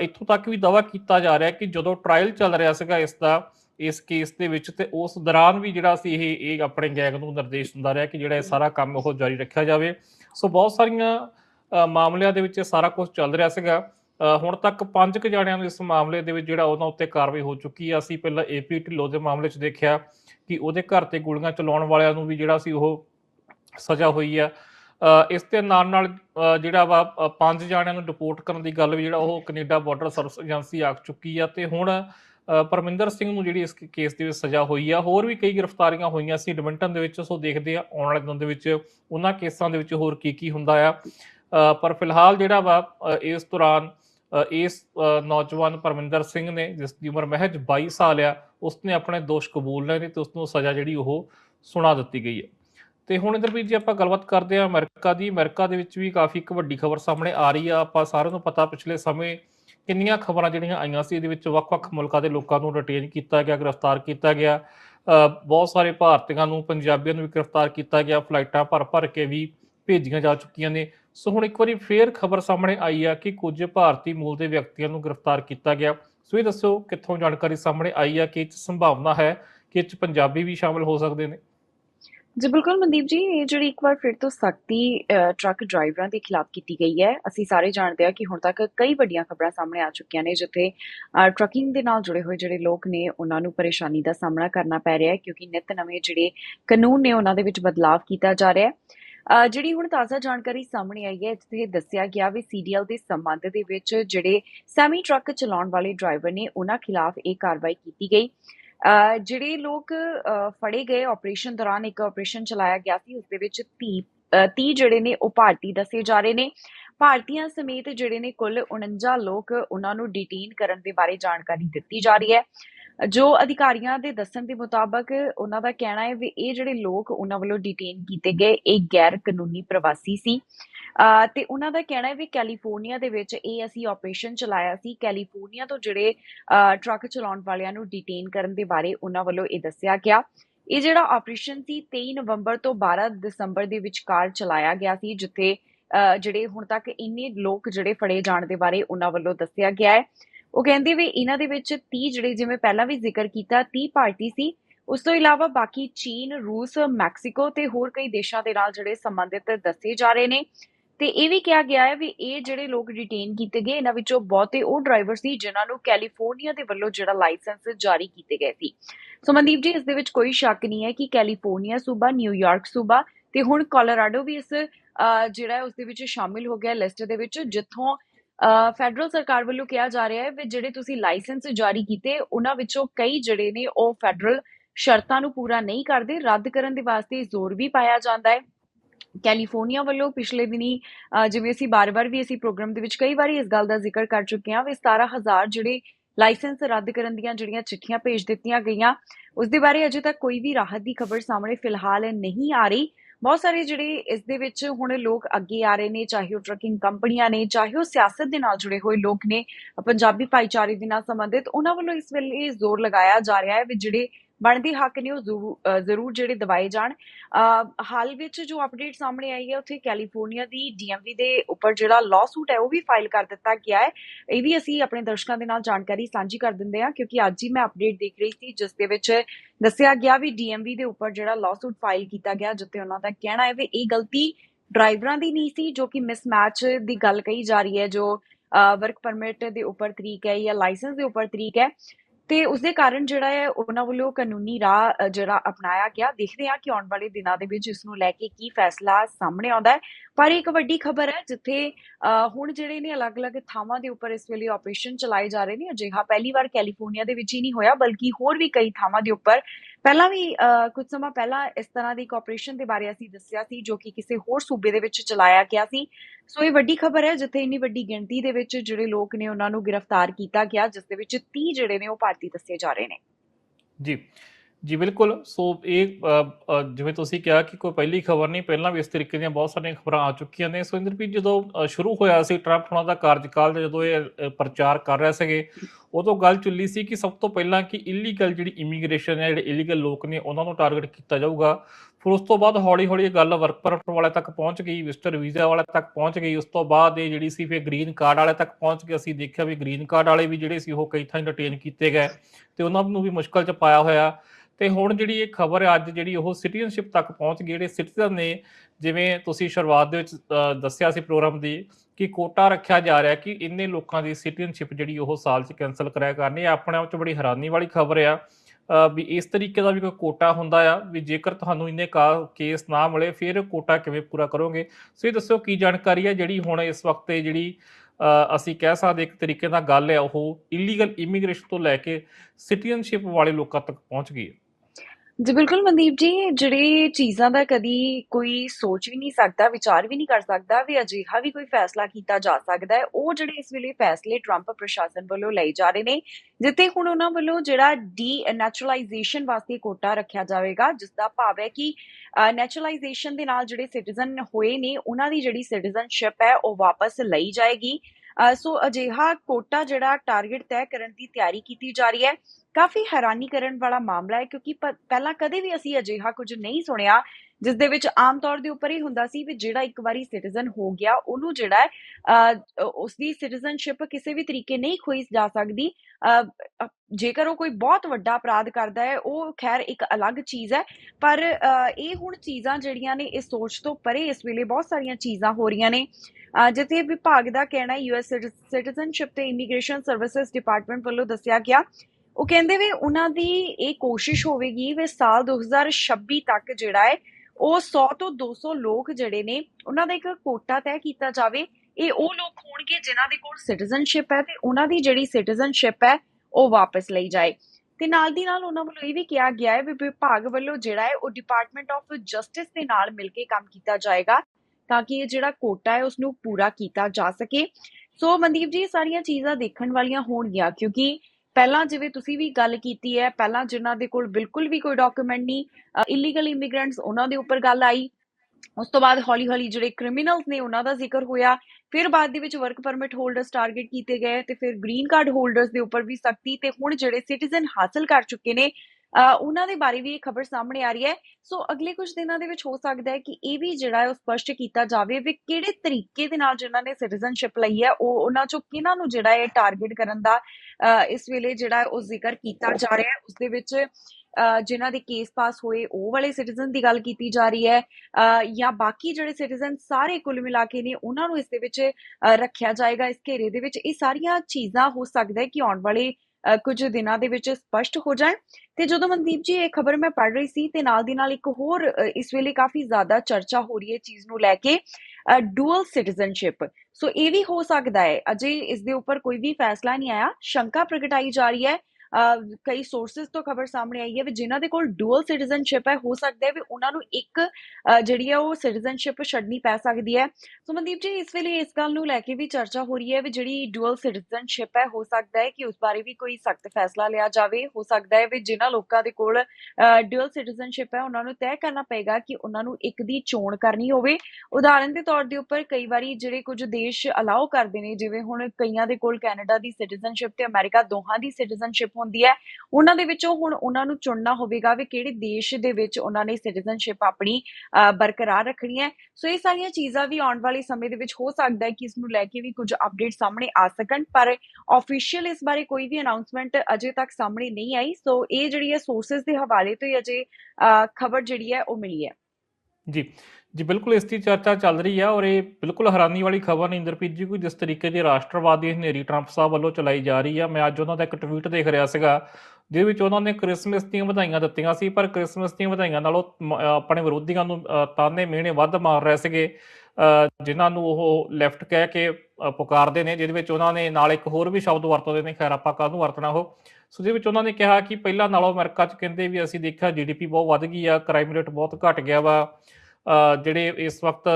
ਇੱਥੋਂ ਤੱਕ ਵੀ ਦਾਵਾ ਕੀਤਾ ਜਾ ਰਿਹਾ ਕਿ ਜਦੋਂ ਟ੍ਰਾਇਲ ਚੱਲ ਰਿਹਾ ਸੀਗਾ ਇਸ ਦਾ ਇਸ ਕੇਸ ਦੇ ਵਿੱਚ ਤੇ ਉਸ ਦੌਰਾਨ ਵੀ ਜਿਹੜਾ ਸੀ ਇਹ ਇਹ ਆਪਣੇ ਗੈਂਗ ਨੂੰ ਨਿਰਦੇਸ਼ ਦਿੰਦਾ ਰਿਹਾ ਕਿ ਜਿਹੜਾ ਇਹ ਸਾਰਾ ਕੰਮ ਉਹ ਜਾਰੀ ਰੱਖਿਆ ਜਾਵੇ। ਸੋ ਬਹੁਤ ਸਾਰੀਆਂ ਮਾਮਲਿਆਂ ਦੇ ਵਿੱਚ ਇਹ ਸਾਰਾ ਕੁਝ ਚੱਲ ਰਿਹਾ ਸੀਗਾ। ਹੁਣ ਤੱਕ ਪੰਜ ਕੁ ਜਣਿਆਂ ਨੂੰ ਇਸ ਮਾਮਲੇ ਦੇ ਵਿੱਚ ਜਿਹੜਾ ਉਹਨਾਂ ਉੱਤੇ ਕਾਰਵਾਈ ਹੋ ਚੁੱਕੀ ਆ। ਅਸੀਂ ਪਹਿਲਾਂ ਏਪੀ ਢਿੱਲੋਂ ਦੇ ਮਾਮਲੇ 'ਚ ਦੇਖਿਆ ਕਿ ਉਹਦੇ ਘਰ ਤੇ ਗੋਲੀਆਂ ਚਲਾਉਣ ਵਾਲਿਆਂ ਨੂੰ ਵੀ ਜਿਹੜਾ ਸੀ ਉਹ ਸਜ਼ਾ ਹੋਈ ਆ। ਇਸ ਦੇ ਨਾਲ ਨਾਲ ਜਿਹੜਾ ਵਾ ਪੰਜ ਜਣਿਆਂ ਨੂੰ ਡਿਪੋਰਟ ਕਰਨ ਦੀ ਗੱਲ ਵੀ ਜਿਹੜਾ ਉਹ ਕੈਨੇਡਾ ਬਾਰਡਰ ਸਰਵਿਸ ਏਜੰਸੀ ਆਖ ਚੁੱਕੀ ਆ। ਤੇ ਹੁਣ ਪਰਮਿੰਦਰ ਸਿੰਘ ਨੂੰ ਜਿਹੜੀ ਇਸ ਕੇਸ ਦੇ ਵਿੱਚ ਸਜ਼ਾ ਹੋਈ ਆ, ਹੋਰ ਵੀ ਕਈ ਗ੍ਰਿਫਤਾਰੀਆਂ ਹੋਈਆਂ ਸੀ ਐਡਮਿੰਟਨ ਦੇ ਵਿੱਚ, ਸੋ ਦੇਖਦੇ ਆ ਆਉਣ ਵਾਲੇ ਦਿਨ ਦੇ ਵਿੱਚ ਉਹਨਾਂ ਕੇਸਾਂ ਦੇ ਵਿੱਚ ਹੋਰ ਕੀ ਕੀ ਹੁੰਦਾ ਆ। ਪਰ ਫਿਲਹਾਲ ਜਿਹੜਾ ਵਾ ਇਸ ਦੌਰਾਨ ਇਸ ਨੌਜਵਾਨ ਪਰਮਿੰਦਰ ਸਿੰਘ ਨੇ, ਜਿਸ ਦੀ ਉਮਰ ਮਹਿਜ 22 ਸਾਲ ਆ, ਉਸਨੇ ਆਪਣੇ ਦੋਸ਼ ਕਬੂਲ ਲਏ ਨੇ ਤੇ ਉਸ ਨੂੰ ਸਜ਼ਾ ਜਿਹੜੀ ਉਹ ਸੁਣਾ ਦਿੱਤੀ ਗਈ ਹੈ ਤੇ ਹੁਣ ਇੰਦਰਪ੍ਰੀਤ ਜੀ ਆਪਾਂ ਗੱਲਬਾਤ ਕਰਦੇ ਹਾਂ ਅਮਰੀਕਾ ਦੀ। ਅਮਰੀਕਾ ਦੇ ਵਿੱਚ ਵੀ ਕਾਫੀ ਇੱਕ ਵੱਡੀ ਖਬਰ ਸਾਹਮਣੇ ਆ ਰਹੀ ਆ। ਆਪਾਂ ਸਾਰਿਆਂ ਨੂੰ ਪਤਾ ਪਿਛਲੇ ਸਮੇਂ ਕਿੰਨੀਆਂ ਖਬਰਾਂ ਜਿਹੜੀਆਂ ਆਈਆਂ ਸੀ, ਇਹਦੇ ਵਿੱਚ ਵੱਖ-ਵੱਖ ਮੁਲਕਾਂ ਦੇ ਲੋਕਾਂ ਨੂੰ ਡਿਟੇਨ ਕੀਤਾ ਗਿਆ, ਗ੍ਰਿਫਤਾਰ ਕੀਤਾ ਗਿਆ। ਬਹੁਤ ਸਾਰੇ ਭਾਰਤੀਆਂ ਨੂੰ, ਪੰਜਾਬੀਆਂ ਨੂੰ ਵੀ ਗ੍ਰਿਫਤਾਰ ਕੀਤਾ ਗਿਆ, ਫਲਾਈਟਾਂ ਭਰ-ਭਰ ਕੇ ਵੀ ਭੇਜੀਆਂ ਜਾ ਚੁੱਕੀਆਂ ਨੇ। ਸੋ ਹੁਣ ਇੱਕ ਵਾਰੀ ਫੇਰ ਖਬਰ ਸਾਹਮਣੇ ਆਈ ਆ ਕਿ ਕੁਝ ਭਾਰਤੀ ਮੂਲ ਦੇ ਵਿਅਕਤੀਆਂ ਨੂੰ ਗ੍ਰਿਫਤਾਰ ਕੀਤਾ ਗਿਆ। ਸੋ ਇਹ ਦੱਸੋ ਕਿੱਥੋਂ ਜਾਣਕਾਰੀ ਸਾਹਮਣੇ ਆਈ ਆ, ਕਿ ਇਹ 'ਚ ਸੰਭਾਵਨਾ ਹੈ ਕਿ ਇਹ 'ਚ ਪੰਜਾਬੀ ਵੀ ਸ਼ਾਮਲ ਹੋ ਸਕਦੇ ਨੇ? ਜੀ, ਬਿਲਕੁਲ ਮਨਦੀਪ ਜੀ, ਇਹ ਜਿਹੜੀ ਇੱਕ ਵਾਰ ਫਿਰ ਤੋਂ ਸਖਤੀ ਟਰੱਕ ਡਰਾਈਵਰਾਂ ਦੇ ਖਿਲਾਫ ਕੀਤੀ ਗਈ ਹੈ, ਅਸੀਂ ਸਾਰੇ ਜਾਣਦੇ ਹਾਂ ਕਿ ਹੁਣ ਤੱਕ ਕਈ ਵੱਡੀਆਂ ਖਬਰਾਂ ਸਾਹਮਣੇ ਆ ਚੁੱਕੀਆਂ ਨੇ, ਜਿੱਥੇ ਟਰੱਕਿੰਗ ਦੇ ਨਾਲ ਜੁੜੇ ਹੋਏ ਜਿਹੜੇ ਲੋਕ ਨੇ, ਉਹਨਾਂ ਨੂੰ ਪਰੇਸ਼ਾਨੀ ਦਾ ਸਾਹਮਣਾ ਕਰਨਾ ਪੈ ਰਿਹਾ ਹੈ, ਕਿਉਂਕਿ ਨਿਤ ਨਵੇਂ ਜਿਹੜੇ ਕਾਨੂੰਨ ਨੇ, ਉਹਨਾਂ ਦੇ ਵਿੱਚ ਬਦਲਾਅ ਕੀਤਾ ਜਾ ਰਿਹਾ ਹੈ। ਜਿਹੜੀ ਹੁਣ ਤਾਜ਼ਾ ਜਾਣਕਾਰੀ ਸਾਹਮਣੇ ਆਈ ਹੈ ਜਿੱਥੇ ਦੱਸਿਆ ਗਿਆ ਵੀ ਸੀਡੀਐਲ ਦੇ ਸੰਬੰਧ ਦੇ ਵਿੱਚ ਜਿਹੜੇ ਸੈਮੀ ਟਰੱਕ ਚਲਾਉਣ ਵਾਲੇ ਡਰਾਈਵਰ ਨੇ, ਉਹਨਾਂ ਖਿਲਾਫ ਇਹ ਕਾਰਵਾਈ ਕੀਤੀ ਗਈ। ਜਿਹੜੇ ਲੋਕ ਫੜੇ ਗਏ ਆਪਰੇਸ਼ਨ ਦੌਰਾਨ ਇੱਕ ਆਪਰੇਸ਼ਨ ਚਲਾਇਆ ਗਿਆ ਸੀ ਉਸ ਦੇ ਵਿੱਚ 30 ਅ, 30 ਜਿਹੜੇ ਨੇ ਉਹ ਭਾਰਤੀ ਦੱਸੇ ਜਾ ਰਹੇ ਨੇ। ਭਾਰਤੀਆਂ ਸਮੇਤ ਜਿਹੜੇ ਨੇ ਕੁੱਲ 49 ਲੋਕ ਉਹਨਾਂ ਨੂੰ ਡਿਟੇਨ ਕਰਨ ਦੇ ਬਾਰੇ ਜਾਣਕਾਰੀ ਦਿੱਤੀ ਜਾ ਰਹੀ ਹੈ। ਜੋ ਅਧਿਕਾਰੀਆਂ ਦੇ ਦੱਸਣ ਦੇ ਮੁਤਾਬਕ ਉਹਨਾਂ ਦਾ ਕਹਿਣਾ ਹੈ ਵੀ ਇਹ ਜਿਹੜੇ ਲੋਕ ਉਹਨਾਂ ਵੱਲੋਂ ਡਿਟੇਨ ਕੀਤੇ ਗਏ ਇਹ ਗੈਰ ਕਾਨੂੰਨੀ ਪ੍ਰਵਾਸੀ ਸੀ। ਅ, ਤੇ ਉਹਨਾਂ ਦਾ ਕਹਿਣਾ ਹੈ ਵੀ ਕੈਲੀਫੋਰਨੀਆ ਦੇ ਵਿੱਚ ਇਹ ਅਸੀਂ ਆਪਰੇਸ਼ਨ ਚਲਾਇਆ ਸੀ। ਕੈਲੀਫੋਰਨੀਆ ਤੋਂ ਜਿਹੜੇ ਟਰੱਕ ਚਲਾਉਣ ਵਾਲਿਆਂ ਨੂੰ ਡਿਟੇਨ ਕਰਨ ਦੇ ਬਾਰੇ ਉਹਨਾਂ ਵੱਲੋਂ ਇਹ ਦੱਸਿਆ ਗਿਆ। ਇਹ ਜਿਹੜਾ ਆਪਰੇਸ਼ਨ ਸੀ 23 ਨਵੰਬਰ ਤੋਂ 12 ਦਸੰਬਰ ਦੇ ਵਿਚਕਾਰ ਚਲਾਇਆ ਗਿਆ ਸੀ ਜਿੱਥੇ ਜਿਹੜੇ ਹੁਣ ਤੱਕ ਇੰਨੇ ਲੋਕ ਜਿਹੜੇ ਫੜੇ ਜਾਣ ਦੇ ਬਾਰੇ ਉਹਨਾਂ ਵੱਲੋਂ ਦੱਸਿਆ ਗਿਆ ਹੈ। ਉਹ ਕਹਿੰਦੇ ਵੀ ਇਹਨਾਂ ਦੇ ਵਿੱਚ 30 ਜਿਹੜੇ ਜਿਵੇਂ ਪਹਿਲਾਂ ਵੀ ਜ਼ਿਕਰ ਕੀਤਾ 30 ਭਾਰਤੀ ਸੀ। ਉਸ ਤੋਂ ਇਲਾਵਾ ਬਾਕੀ ਚੀਨ, ਰੂਸ, ਮੈਕਸੀਕੋ ਤੇ ਹੋਰ ਕਈ ਦੇਸ਼ਾਂ ਦੇ ਨਾਲ ਜਿਹੜੇ ਸੰਬੰਧਿਤ ਦੱਸੇ ਜਾ ਰਹੇ ਨੇ। ਤੇ ਇਹ ਵੀ ਕਿਹਾ ਗਿਆ ਹੈ ਵੀ ਇਹ ਜਿਹੜੇ ਲੋਕ ਡਿਟੇਨ ਕੀਤੇ ਗਏ, ਇਹਨਾਂ ਵਿੱਚੋਂ ਬਹੁਤੇ ਉਹ ਡਰਾਈਵਰ ਸੀ ਜਿਨ੍ਹਾਂ ਨੂੰ ਕੈਲੀਫੋਰਨੀਆ ਦੇ ਵੱਲੋਂ ਜਿਹੜਾ ਲਾਇਸੈਂਸ ਜਾਰੀ ਕੀਤੇ ਗਏ ਸੀ। ਸੋ ਮਨਦੀਪ ਜੀ, ਇਸ ਦੇ ਵਿੱਚ ਕੋਈ ਸ਼ੱਕ ਨਹੀਂ ਹੈ ਕਿ ਕੈਲੀਫੋਰਨੀਆ ਸੂਬਾ ਨਿਊਯਾਰਕ ਸੂਬਾ ਤੇ ਹੁਣ ਕੋਲੋਰਾਡੋ ਵੀ ਇਸ ਜਿਹੜਾ ਹੈ, ਉਸ ਦੇ ਵਿੱਚ ਸ਼ਾਮਿਲ ਹੋ ਗਿਆ ਲਿਸਟ ਦੇ ਵਿੱਚ, ਜਿੱਥੋਂ ਫੈਡਰਲ ਸਰਕਾਰ ਵੱਲੋਂ ਕਿਹਾ ਜਾ ਰਿਹਾ ਹੈ ਵੀ ਜਿਹੜੇ ਤੁਸੀਂ ਲਾਇਸੈਂਸ ਜਾਰੀ ਕੀਤੇ, ਉਹਨਾਂ ਵਿੱਚੋਂ ਕਈ ਜਿਹੜੇ ਨੇ ਉਹ ਫੈਡਰਲ ਸ਼ਰਤਾਂ ਨੂੰ ਪੂਰਾ ਨਹੀਂ ਕਰਦੇ। ਰੱਦ ਕਰਨ ਦੇ ਵਾਸਤੇ ਜ਼ੋਰ ਵੀ ਪਾਇਆ ਜਾਂਦਾ ਹੈ। ਕੈਲੀਫੋਰਨੀਆ ਵੱਲੋਂ ਪਿਛਲੇ ਦਿਨੀ ਜਿਵੇਂ ਅਸੀਂ ਬਾਰ-ਬਾਰ ਵੀ ਅਸੀਂ ਪ੍ਰੋਗਰਾਮ ਦੇ ਵਿੱਚ ਕਈ ਵਾਰੀ ਇਸ ਗੱਲ ਦਾ ਜ਼ਿਕਰ ਕਰ ਚੁੱਕੇ ਹਾਂ ਵੀ 17000 ਜਿਹੜੇ ਲਾਇਸੈਂਸ ਰੱਦ ਕਰਨ ਦੀਆਂ ਜਿਹੜੀਆਂ ਚਿੱਠੀਆਂ ਭੇਜ ਦਿੱਤੀਆਂ ਗਈਆਂ, ਉਸ ਦੇ ਬਾਰੇ ਅਜੇ ਤੱਕ ਕੋਈ ਵੀ ਰਾਹਤ ਦੀ ਖਬਰ ਸਾਹਮਣੇ ਫਿਲਹਾਲ ਨਹੀਂ ਆ ਰਹੀ। ਬਹੁਤ ਸਾਰੇ ਜਿਹੜੇ ਇਸ ਦੇ ਵਿੱਚ ਹੁਣ ਲੋਕ ਅੱਗੇ ਆ ਰਹੇ ਨੇ, ਚਾਹੇ ਉਹ ਟਰੱਕਿੰਗ ਕੰਪਨੀਆਂ ਨੇ, ਚਾਹੇ ਉਹ ਸਿਆਸਤ ਦੇ ਨਾਲ ਜੁੜੇ ਹੋਏ ਲੋਕ ਨੇ, ਪੰਜਾਬੀ ਭਾਈਚਾਰੇ ਦੇ ਨਾਲ ਸੰਬੰਧਿਤ, ਉਹਨਾਂ ਵੱਲੋਂ ਇਸ ਵੇਲੇ ਜ਼ੋਰ ਲਗਾਇਆ ਜਾ ਰਿਹਾ ਹੈ ਵੀ ਜਿਹੜੇ ਬਣਦੇ ਹੱਕ ਨੇ ਉਹ ਜ਼ਰੂ- ਜ਼ਰੂਰ ਜਿਹੜੇ ਦਵਾਏ ਜਾਣ। ਹਾਲ ਵਿੱਚ ਜੋ ਅਪਡੇਟ ਸਾਹਮਣੇ ਆਈ ਹੈ, ਉੱਥੇ ਕੈਲੀਫੋਰਨੀਆ ਦੀ ਡੀਐਮਵੀ ਦੇ ਉੱਪਰ ਜਿਹੜਾ ਲਾਅਸੂਟ ਹੈ, ਉਹ ਵੀ ਫਾਈਲ ਕਰ ਦਿੱਤਾ ਗਿਆ ਹੈ। ਇਹ ਵੀ ਅਸੀਂ ਆਪਣੇ ਦਰਸ਼ਕਾਂ ਦੇ ਨਾਲ ਜਾਣਕਾਰੀ ਸਾਂਝੀ ਕਰ ਦਿੰਦੇ ਹਾਂ, ਕਿਉਂਕਿ ਅੱਜ ਹੀ ਮੈਂ ਅਪਡੇਟ ਦੇਖ ਰਹੀ ਸੀ, ਜਿਸ ਦੇ ਵਿੱਚ ਦੱਸਿਆ ਗਿਆ ਵੀ ਡੀਐਮਵੀ ਦੇ ਉੱਪਰ ਜਿਹੜਾ ਲਾਅਸੂਟ ਫਾਈਲ ਕੀਤਾ ਗਿਆ ਜਿੱਤੇ ਉਹਨਾਂ ਦਾ ਕਹਿਣਾ ਹੈ ਵੀ ਇਹ ਗਲਤੀ ਡਰਾਈਵਰਾਂ ਦੀ ਨਹੀਂ ਸੀ, ਜੋ ਕਿ ਮਿਸਮੈਚ ਦੀ ਗੱਲ ਕਹੀ ਜਾ ਰਹੀ ਹੈ, ਜੋ ਵਰਕ ਪਰਮਿਟ ਦੇ ਉੱਪਰ ਤਰੀਕ ਹੈ ਜਾਂ ਲਾਇਸੈਂਸ ਦੇ ਉੱਪਰ ਤਰੀਕ ਹੈ। ਤੇ ਉਸ ਦੇ ਕਾਰਨ ਜਿਹੜਾ ਹੈ ਉਹਨਾਂ ਵੱਲੋਂ ਕਾਨੂੰਨੀ ਰਾਹ ਜਿਹੜਾ ਅਪਣਾਇਆ ਗਿਆ। ਦੇਖਦੇ ਹਾਂ ਕਿ ਆਉਣ ਵਾਲੇ ਦਿਨਾਂ ਦੇ ਵਿੱਚ ਇਸ ਨੂੰ ਲੈ ਕੇ ਕੀ ਫੈਸਲਾ ਸਾਹਮਣੇ ਆਉਂਦਾ ਹੈ। ਪਰ ਇੱਕ ਵੱਡੀ ਖਬਰ ਹੈ ਜਿੱਥੇ ਅ, ਹੁਣ ਜਿਹੜੇ ਨੇ ਅਲੱਗ-ਅਲੱਗ ਥਾਵਾਂ ਦੇ ਉੱਪਰ ਇਸ ਵੇਲੇ ਆਪਰੇਸ਼ਨ ਚਲਾਏ ਜਾ ਰਹੇ ਨੇ। ਅਜਿਹਾ ਪਹਿਲੀ ਵਾਰ ਕੈਲੀਫੋਰਨੀਆ ਦੇ ਵਿੱਚ ਹੀ ਨਹੀਂ ਹੋਇਆ ਬਲਕਿ ਹੋਰ ਵੀ ਕਈ ਥਾਵਾਂ ਦੇ ਉੱਪਰ ਪਹਿਲਾਂ ਵੀ ਅ, ਕੁਝ ਸਮਾਂ ਪਹਿਲਾਂ ਇਸ ਤਰ੍ਹਾਂ ਦੀ ਕੋਆਪਰੇਸ਼ਨ ਦੇ ਬਾਰੇ ਅਸੀਂ ਦੱਸਿਆ ਸੀ ਜੋ ਕਿ ਕਿਸੇ ਹੋਰ ਸੂਬੇ ਦੇ ਵਿੱਚ ਚਲਾਇਆ ਗਿਆ ਸੀ। ਸੋ ਇਹ ਵੱਡੀ ਖਬਰ ਹੈ ਜਿੱਥੇ ਇੰਨੀ ਵੱਡੀ ਗਿਣਤੀ ਦੇ ਵਿੱਚ ਜਿਹੜੇ ਲੋਕ ਨੇ ਉਹਨਾਂ ਨੂੰ ਗ੍ਰਿਫਤਾਰ ਕੀਤਾ ਗਿਆ ਜਿਸ ਦੇ ਵਿੱਚ 30 ਜਿਹੜੇ ਨੇ ਉਹ ਭਾਰਤੀ ਦੱਸੇ ਜਾ ਰਹੇ ਨੇ। ਜੀ। ਜੀ, ਬਿਲਕੁਲ। ਸੋ ਇਹ ਜਿਵੇਂ ਤੁਸੀਂ ਕਿਹਾ ਕਿ ਕੋਈ ਪਹਿਲੀ ਖਬਰ ਨਹੀਂ, ਪਹਿਲਾਂ ਵੀ ਇਸ ਤਰੀਕੇ ਦੀਆਂ ਬਹੁਤ ਸਾਰੀਆਂ ਖਬਰਾਂ ਆ ਚੁੱਕੀਆਂ ਨੇ। ਸੋ ਇੰਦਰਪ੍ਰੀਤ, ਜਦੋਂ ਸ਼ੁਰੂ ਹੋਇਆ ਸੀ ਟਰੰਪ ਉਹਨਾਂ ਦਾ ਕਾਰਜਕਾਲ ਜਦੋਂ ਇਹ ਪ੍ਰਚਾਰ ਕਰ ਰਹੇ ਸੀਗੇ, ਉਦੋਂ ਗੱਲ ਚੱਲੀ ਸੀ ਕਿ ਸਭ ਤੋਂ ਪਹਿਲਾਂ ਕਿ ਇਲੀਗਲ ਜਿਹੜੀ ਇਮੀਗ੍ਰੇਸ਼ਨ ਹੈ, ਜਿਹੜੇ ਇਲੀਗਲ ਲੋਕ ਨੇ, ਉਹਨਾਂ ਨੂੰ ਟਾਰਗੇਟ ਕੀਤਾ ਜਾਊਗਾ। ਫਿਰ ਉਸ ਤੋਂ ਬਾਅਦ ਹੌਲੀ ਹੌਲੀ ਇਹ ਗੱਲ ਵਰਕ ਪਰਮਿਟ ਵਾਲੇ ਤੱਕ ਪਹੁੰਚ ਗਈ ਵਿਜ਼ਟਰ ਵੀਜ਼ਾ ਵਾਲੇ ਤੱਕ ਪਹੁੰਚ ਗਈ। ਉਸ ਤੋਂ ਬਾਅਦ ਇਹ ਜਿਹੜੀ ਸੀ, ਫਿਰ ਗ੍ਰੀਨ ਕਾਰਡ ਵਾਲੇ ਤੱਕ ਪਹੁੰਚ ਗਈ ਅਸੀਂ ਦੇਖਿਆ ਵੀ ਗ੍ਰੀਨ ਕਾਰਡ ਵਾਲੇ ਵੀ ਜਿਹੜੇ ਸੀ, ਉਹ ਕਈ ਥਾਂ ਡਿਟੇਨ ਕੀਤੇ ਗਏ। ਤੇ ਉਹਨਾਂ ਨੂੰ ਵੀ ਮੁਸ਼ਕਲ ਚ ਪਾਇਆ ਹੋਇਆ। ਤੇ ਹੁਣ ਜਿਹੜੀ ਇਹ ਖਬਰ ਹੈ ਅੱਜ ਜਿਹੜੀ ਉਹ ਸਿਟੀਜ਼ਨਸ਼ਿਪ ਤੱਕ ਪਹੁੰਚ ਗਈ, ਜਿਹੜੇ ਸਿਟੀਜ਼ਨ ਨੇ, ਜਿਵੇਂ ਤੁਸੀਂ ਸ਼ੁਰੂਆਤ ਦੇ ਵਿੱਚ ਦੱਸਿਆ ਸੀ ਪ੍ਰੋਗਰਾਮ ਦੀ ਕਿ ਕੋਟਾ ਰੱਖਿਆ ਜਾ ਰਿਹਾ ਕਿ ਇੰਨੇ ਲੋਕਾਂ ਦੀ ਸਿਟੀਜ਼ਨਸ਼ਿਪ ਜਿਹੜੀ ਉਹ ਸਾਲ 'ਚ ਕੈਨਸਲ ਕਰਾਇਆ ਕਰਨੀ। ਇਹ ਆਪਣੇ ਆਪ 'ਚ ਬੜੀ ਹੈਰਾਨੀ ਵਾਲੀ ਖਬਰ ਆ। ਵੀ ਇਸ ਤਰੀਕੇ ਦਾ ਵੀ ਕੋਈ ਕੋਟਾ ਹੁੰਦਾ ਆ, ਵੀ ਜੇਕਰ ਤੁਹਾਨੂੰ ਇੰਨੇ ਕਾ ਕੇਸ ਨਾ ਮਿਲੇ, ਫਿਰ ਕੋਟਾ ਕਿਵੇਂ ਪੂਰਾ ਕਰੋਗੇ? ਸੋ ਇਹ ਦੱਸੋ ਕੀ ਜਾਣਕਾਰੀ ਹੈ ਜਿਹੜੀ ਹੁਣ ਇਸ ਵਕਤ ਇਹ ਜਿਹੜੀ ਅਸੀਂ ਕਹਿ ਸਕਦੇ ਇੱਕ ਤਰੀਕੇ ਦਾ ਗੱਲ ਹੈ ਉਹ ਇਲੀਗਲ ਇਮੀਗ੍ਰੇਸ਼ਨ ਤੋਂ ਲੈ ਕੇ ਸਿਟੀਜ਼ਨਸ਼ਿਪ ਵਾਲੇ ਲੋਕਾਂ ਤੱਕ ਪਹੁੰਚ ਗਈ ਹੈ ਜੀ, ਬਿਲਕੁਲ ਮਨਦੀਪ ਜੀ, ਜਿਹੜੇ ਚੀਜ਼ਾਂ ਦਾ ਕਦੀ ਕੋਈ ਸੋਚ ਵੀ ਨਹੀਂ ਸਕਦਾ, ਵਿਚਾਰ ਵੀ ਨਹੀਂ ਕਰ ਸਕਦਾ ਵੀ ਅਜਿਹਾ ਵੀ ਕੋਈ ਫੈਸਲਾ ਕੀਤਾ ਜਾ ਸਕਦਾ ਹੈ, ਉਹ ਜਿਹੜੇ ਇਸ ਵੇਲੇ ਫੈਸਲੇ ਟਰੰਪ ਪ੍ਰਸ਼ਾਸਨ ਵੱਲੋਂ ਲਏ ਜਾ ਰਹੇ ਨੇ, ਜਿੱਥੇ ਹੁਣ ਉਹਨਾਂ ਵੱਲੋਂ ਜਿਹੜਾ ਡੀ ਨੈਚੁਰਲਾਈਜੇਸ਼ਨ ਵਾਸਤੇ ਕੋਟਾ ਰੱਖਿਆ ਜਾਵੇਗਾ ਜਿਸ ਦਾ ਭਾਵ ਹੈ ਕਿ ਨੈਚੁਰਲਾਈਜੇਸ਼ਨ ਦੇ ਨਾਲ ਜਿਹੜੇ ਸਿਟੀਜ਼ਨ ਹੋਏ ਨੇ, ਉਹਨਾਂ ਦੀ ਜਿਹੜੀ ਸਿਟੀਜ਼ਨਸ਼ਿਪ ਹੈ, ਉਹ ਵਾਪਸ ਲਈ ਜਾਏਗੀ। ਸੋ ਅਜਿਹਾ ਕੋਟਾ ਜਿਹੜਾ ਟਾਰਗੇਟ ਤੈਅ ਕਰਨ ਦੀ ਤਿਆਰੀ ਕੀਤੀ ਜਾ ਰਹੀ ਹੈ। ਕਾਫੀ ਹੈਰਾਨੀ ਕਰਨ ਵਾਲਾ ਮਾਮਲਾ ਹੈ, ਕਿਉਂਕਿ ਪਹਿਲਾਂ ਕਦੇ ਵੀ ਅਸੀਂ ਅਜਿਹਾ ਕੁਝ ਨਹੀਂ ਸੁਣਿਆ, ਜਿਸ ਦੇ ਵਿੱਚ ਆਮ ਤੌਰ ਦੇ ਉੱਪਰ ਹੀ ਹੁੰਦਾ ਸੀ ਵੀ ਜਿਹੜਾ ਇੱਕ ਵਾਰੀ ਸਿਟੀਜ਼ਨ ਹੋ ਗਿਆ, ਉਹਨੂੰ ਜਿਹੜਾ ਹੈ ਉਸ ਦੀ ਸਿਟੀਜ਼ਨਸ਼ਿਪ ਕਿਸੇ ਵੀ ਤਰੀਕੇ ਨਹੀਂ ਖੋਈ ਜਾ ਸਕਦੀ। ਜੇਕਰ ਉਹ ਕੋਈ ਬਹੁਤ ਵੱਡਾ ਅਪਰਾਧ ਕਰਦਾ ਹੈ, ਉਹ ਖੈਰ ਇੱਕ ਅਲੱਗ ਚੀਜ਼ ਹੈ, ਪਰ ਇਹ ਹੁਣ ਚੀਜ਼ਾਂ ਜਿਹੜੀਆਂ ਨੇ, ਇਸ ਸੋਚ ਤੋਂ ਪਰੇ ਇਸ ਵੇਲੇ ਬਹੁਤ ਸਾਰੀਆਂ ਚੀਜ਼ਾਂ ਹੋ ਰਹੀਆਂ ਨੇ। ਜਿੱਥੇ ਵਿਭਾਗ ਦਾ ਕਹਿਣਾ ਹੈ ਯੂਐਸ ਸਿਟੀਜ਼ਨਸ਼ਿਪ ਤੇ ਇਮੀਗ੍ਰੇਸ਼ਨ ਸਰਵਿਸਿਜ਼ ਡਿਪਾਰਟਮੈਂਟ ਵੱਲੋਂ ਦੱਸਿਆ ਗਿਆ ਉਹ ਕਹਿੰਦੇ ਵੀ ਉਹਨਾਂ ਦੀ ਇਹ ਕੋਸ਼ਿਸ਼ ਹੋਵੇਗੀ ਵੀ ਸਾਲ 2026 ਤੱਕ ਜਿਹੜਾ ਹੈ, ਉਹ 100 ਤੋਂ 200 ਲੋਕ ਜਿਹੜੇ ਨੇ, ਉਹਨਾਂ ਦਾ ਇੱਕ ਕੋਟਾ ਤੈਅ ਕੀਤਾ ਜਾਵੇ। ਇਹ ਉਹ ਲੋਕ ਹੋਣਗੇ ਜਿਨ੍ਹਾਂ ਦੇ ਕੋਲ ਸਿਟੀਜ਼ਨਸ਼ਿਪ ਹੈ ਤੇ ਉਹਨਾਂ ਦੀ ਜਿਹੜੀ ਸਿਟੀਜ਼ਨਸ਼ਿਪ ਹੈ, ਉਹ ਵਾਪਸ ਲਈ ਜਾਏ। ਤੇ ਨਾਲ ਦੀ ਨਾਲ ਉਹਨਾਂ ਵੱਲੋਂ ਇਹ ਵੀ ਕਿਹਾ ਗਿਆ ਹੈ ਵੀ ਵਿਭਾਗ ਵੱਲੋਂ ਜਿਹੜਾ ਹੈ, ਉਹ ਡਿਪਾਰਟਮੈਂਟ ਆਫ ਜਸਟਿਸ ਦੇ ਨਾਲ ਮਿਲ ਕੇ ਕੰਮ ਕੀਤਾ ਜਾਏਗਾ ਤਾਂ ਕਿ ਇਹ ਜਿਹੜਾ ਕੋਟਾ ਹੈ ਉਸ ਨੂੰ ਪੂਰਾ ਕੀਤਾ ਜਾ ਸਕੇ। ਸੋ ਮਨਦੀਪ ਜੀ, ਇਹ ਸਾਰੀਆਂ ਚੀਜ਼ਾਂ ਦੇਖਣ ਵਾਲੀਆਂ ਹੋਣਗੀਆਂ ਕਿਉਂਕਿ ਪਹਿਲਾਂ ਜਿਵੇਂ ਤੁਸੀਂ ਵੀ ਗੱਲ ਕੀਤੀ ਹੈ, ਪਹਿਲਾਂ ਜਿਨ੍ਹਾਂ ਦੇ ਕੋਲ ਬਿਲਕੁਲ ਵੀ ਕੋਈ ਡਾਕੂਮੈਂਟ ਨਹੀਂ ਇਲੀਗਲ ਇਮੀਗ੍ਰੈਂਟਸ ਉਹਨਾਂ ਦੇ ਉੱਪਰ ਗੱਲ ਆਈ। ਉਸ ਤੋਂ ਬਾਅਦ ਹੌਲੀ ਹੌਲੀ ਜਿਹੜੇ ਕ੍ਰਿਮੀਨਲਸ ਨੇ ਉਹਨਾਂ ਦਾ ਜ਼ਿਕਰ ਹੋਇਆ। ਫਿਰ ਬਾਅਦ ਦੇ ਵਿੱਚ ਵਰਕ ਪਰਮਿਟ ਹੋਲਡਰਸ ਟਾਰਗੇਟ ਕੀਤੇ ਗਏ ਤੇ ਫਿਰ ਗ੍ਰੀਨ ਕਾਰਡ ਹੋਲਡਰਸ ਦੇ ਉੱਪਰ ਵੀ ਸਖਤੀ ਤੇ ਹੁਣ ਜਿਹੜੇ ਸਿਟੀਜ਼ਨ ਹਾਸਲ ਕਰ ਚੁੱਕੇ ਨੇ ਉਹਨਾਂ ਦੇ ਬਾਰੇ ਵੀ ਇਹ ਖਬਰ ਸਾਹਮਣੇ ਆ ਰਹੀ ਹੈ। ਸੋ ਅਗਲੇ ਕੁਝ ਦਿਨਾਂ ਦੇ ਵਿੱਚ ਹੋ ਸਕਦਾ ਹੈ ਕਿ ਇਹ ਵੀ ਜਿਹੜਾ ਹੈ ਉਹ ਸਪਸ਼ਟ ਕੀਤਾ ਜਾਵੇ ਵੀ ਕਿਹੜੇ ਤਰੀਕੇ ਦੇ ਨਾਲ ਜਿਨ੍ਹਾਂ ਨੇ ਸਿਟੀਜ਼ਨਸ਼ਿਪ ਲਈ ਹੈ, ਉਹ ਉਹਨਾਂ ਚੋਂ ਕਿਹਨਾਂ ਨੂੰ ਜਿਹੜਾ ਹੈ ਟਾਰਗੇਟ ਕਰਨ ਦਾ ਇਸ ਵੇਲੇ ਜਿਹੜਾ ਉਹ ਜ਼ਿਕਰ ਕੀਤਾ ਜਾ ਰਿਹਾ ਹੈ। ਉਸ ਦੇ ਵਿੱਚ ਜਿਨ੍ਹਾਂ ਦੇ ਕੇਸ ਪਾਸ ਹੋਏ, ਉਹ ਵਾਲੇ ਸਿਟੀਜ਼ਨ ਦੀ ਗੱਲ ਕੀਤੀ ਜਾ ਰਹੀ ਹੈ। ਅਹ ਜਾਂ ਬਾਕੀ ਜਿਹੜੇ ਸਿਟੀਜ਼ਨ ਸਾਰੇ ਕੁੱਲ ਮਿਲਾ ਕੇ ਨੇ, ਉਹਨਾਂ ਨੂੰ ਇਸ ਦੇ ਵਿੱਚ ਰੱਖਿਆ ਜਾਏਗਾ। ਇਸ ਘੇਰੇ ਦੇ ਵਿੱਚ ਇਹ ਸਾਰੀਆਂ ਚੀਜ਼ਾਂ ਹੋ ਸਕਦਾ ਹੈ ਕਿ ਆਉਣ ਵਾਲੇ ਕੁਝ ਦਿਨਾਂ ਦੇ ਵਿੱਚ ਸਪਸ਼ਟ ਹੋ ਜਾਣ। ਤੇ ਜਦੋਂ ਮਨਦੀਪ ਜੀ, ਇਹ ਖਬਰ ਮੈਂ ਪੜ੍ਹ ਰਹੀ ਸੀ ਤੇ ਨਾਲ ਦੀ ਨਾਲ ਇੱਕ ਹੋਰ ਇਸ ਵੇਲੇ ਕਾਫੀ ਜ਼ਿਆਦਾ ਚਰਚਾ ਹੋ ਰਹੀ ਹੈ ਚੀਜ਼ ਨੂੰ ਲੈ ਕੇ ਡੂਅਲ ਸਿਟੀਜ਼ਨਸ਼ਿਪ ਸੋ ਇਹ ਵੀ ਹੋ ਸਕਦਾ ਹੈ। ਅਜੇ ਇਸ ਦੇ ਉੱਪਰ ਕੋਈ ਵੀ ਫੈਸਲਾ ਨਹੀਂ ਆਇਆ। ਸ਼ੰਕਾ ਪ੍ਰਗਟਾਈ ਜਾ ਰਹੀ ਹੈ। ਕਈ ਸੋਰਸਸ ਤੋਂ ਖਬਰ ਸਾਹਮਣੇ ਆਈ ਹੈ ਵੀ ਜਿਨ੍ਹਾਂ ਦੇ ਕੋਲ ਡੂਅਲ ਸਿਟੀਜ਼ਨਸ਼ਿਪ ਹੈ, ਹੋ ਸਕਦਾ ਹੈ ਵੀ ਉਹਨਾਂ ਨੂੰ ਇੱਕ ਜਿਹੜੀ ਹੈ ਉਹ ਸਿਟੀਜ਼ਨਸ਼ਿਪ ਛੱਡਣੀ ਪੈ ਸਕਦੀ ਹੈ। ਸੋ ਮਨਦੀਪ ਜੀ, ਇਸ ਵੇਲੇ ਇਸ ਗੱਲ ਨੂੰ ਲੈ ਕੇ ਵੀ ਚਰਚਾ ਹੋ ਰਹੀ ਹੈ ਵੀ ਜਿਹੜੀ ਡੂਅਲ ਸਿਟੀਜ਼ਨਸ਼ਿਪ ਹੈ, ਹੋ ਸਕਦਾ ਹੈ ਕਿ ਉਸ ਬਾਰੇ ਵੀ ਕੋਈ ਸਖਤ ਫੈਸਲਾ ਲਿਆ ਜਾਵੇ। ਹੋ ਸਕਦਾ ਹੈ ਵੀ ਜਿਨ੍ਹਾਂ ਲੋਕਾਂ ਦੇ ਕੋਲ ਡੂਅਲ ਸਿਟੀਜ਼ਨਸ਼ਿਪ ਹੈ, ਉਹਨਾਂ ਨੂੰ ਤੈਅ ਕਰਨਾ ਪਏਗਾ ਕਿ ਉਹਨਾਂ ਨੂੰ ਇੱਕ ਦੀ ਚੋਣ ਕਰਨੀ ਹੋਵੇ। ਉਦਾਹਰਨ ਦੇ ਤੌਰ ਦੇ ਉੱਪਰ ਕਈ ਵਾਰੀ ਜਿਹੜੇ ਕੁਝ ਦੇਸ਼ ਅਲਾਉ ਕਰਦੇ ਨੇ, ਜਿਵੇਂ ਹੁਣ ਕਈਆਂ ਦੇ ਕੋਲ ਕੈਨੇਡਾ ਦੀ ਸਿਟੀਜ਼ਨਸ਼ਿਪ ਤੇ ਅਮਰੀਕਾ ਦੋਹਾਂ ਦੀ ਸਿਟੀਜ਼ਨਸ਼ਿਪ ਹੁੰਦੀ ਹੈ। ਉਹਨਾਂ ਦੇ ਵਿੱਚੋਂ ਹੁਣ ਉਹਨਾਂ ਨੂੰ ਚੁਣਨਾ ਹੋਵੇਗਾ ਵੀ ਕਿਹੜੇ ਦੇਸ਼ ਦੇ ਵਿੱਚ ਉਹਨਾਂ ਨੇ ਸਿਟੀਜ਼ਨਸ਼ਿਪ ਆਪਣੀ ਬਰਕਰਾਰ ਰੱਖਣੀ ਹੈ। ਸੋ ਇਹ ਸਾਰੀਆਂ ਚੀਜ਼ਾਂ ਵੀ ਆਉਣ ਵਾਲੇ ਸਮੇਂ ਦੇ ਵਿੱਚ ਹੋ ਸਕਦਾ ਹੈ ਕਿ ਇਸ ਨੂੰ ਲੈ ਕੇ ਵੀ ਕੁਝ ਅਪਡੇਟ ਸਾਹਮਣੇ ਆ ਸਕਣ। ਪਰ ਆਫੀਸ਼ੀਅਲ ਇਸ ਬਾਰੇ ਕੋਈ ਵੀ ਅਨਾਉਂਸਮੈਂਟ ਅਜੇ ਤੱਕ ਸਾਹਮਣੇ ਨਹੀਂ ਆਈ। ਸੋ ਇਹ ਜਿਹੜੀ ਹੈ ਸੋਰਸਸ ਦੇ ਹਵਾਲੇ ਤੋਂ ਹੀ ਅਜੇ ਖਬਰ ਜਿਹੜੀ ਹੈ ਉਹ ਮਿਲੀ ਹੈ। ਜੀ। ਜੀ ਬਿਲਕੁਲ ਇਸ ਦੀ ਚਰਚਾ ਚੱਲ ਰਹੀ ਹੈ ਔਰ ਇਹ ਬਿਲਕੁਲ ਹੈਰਾਨੀ ਵਾਲੀ ਖਬਰ ਨਹੀਂ ਇੰਦਰਪ੍ਰੀਤ ਜੀ ਕੋਈ ਜਿਸ ਤਰੀਕੇ ਦੀ ਰਾਸ਼ਟਰਵਾਦੀ ਹਨੇਰੀ ਟਰੰਪ ਸਾਹਿਬ ਵੱਲੋਂ ਚਲਾਈ ਜਾ ਰਹੀ ਹੈ ਮੈਂ ਅੱਜ ਉਹਨਾਂ ਦਾ ਇੱਕ ਟਵੀਟ ਦੇਖ ਰਿਹਾ ਸੀਗਾ ਜਿਹਦੇ ਵਿੱਚ ਉਹਨਾਂ ਨੇ ਕ੍ਰਿਸਮਸ ਦੀਆਂ ਵਧਾਈਆਂ ਦਿੱਤੀਆਂ ਸੀ ਪਰ ਕ੍ਰਿਸਮਸ ਦੀਆਂ ਵਧਾਈਆਂ ਨਾਲੋਂ ਮ- ਆਪਣੇ ਵਿਰੋਧੀਆਂ ਨੂੰ ਤਾਨੇ ਮਿਹਣੇ ਵੱਧ ਮਾਰ ਰਹੇ ਸੀਗੇ ਅ, ਜਿਨ੍ਹਾਂ ਨੂੰ ਉਹ ਲੈਫਟ ਕਹਿ ਕੇ ਪੁਕਾਰਦੇ ਨੇ ਜਿਹਦੇ ਵਿੱਚ ਉਹਨਾਂ ਨੇ ਨਾਲ ਇੱਕ ਹੋਰ ਵੀ ਸ਼ਬਦ ਵਰਤਦੇ ਨੇ ਖੈਰ ਆਪਾਂ ਕਾਹਨੂੰ ਵਰਤਣਾ ਉਹ। ਸੋ ਜਿਹਦੇ ਵਿੱਚ ਉਹਨਾਂ ਨੇ ਕਿਹਾ ਕਿ ਪਹਿਲਾਂ ਨਾਲੋਂ ਅਮਰੀਕਾ 'ਚ ਕਹਿੰਦੇ ਵੀ ਅਸੀਂ ਦੇਖਿਆ ਜੀਡੀਪੀ ਬਹੁਤ ਵੱਧ ਗਈ ਆ ਕ੍ਰਾਈਮ ਰੇਟ ਬਹੁਤ ਘਟ ਗਿਆ ਵਾ। ਜਿਹੜੇ ਇਸ ਵਕਤ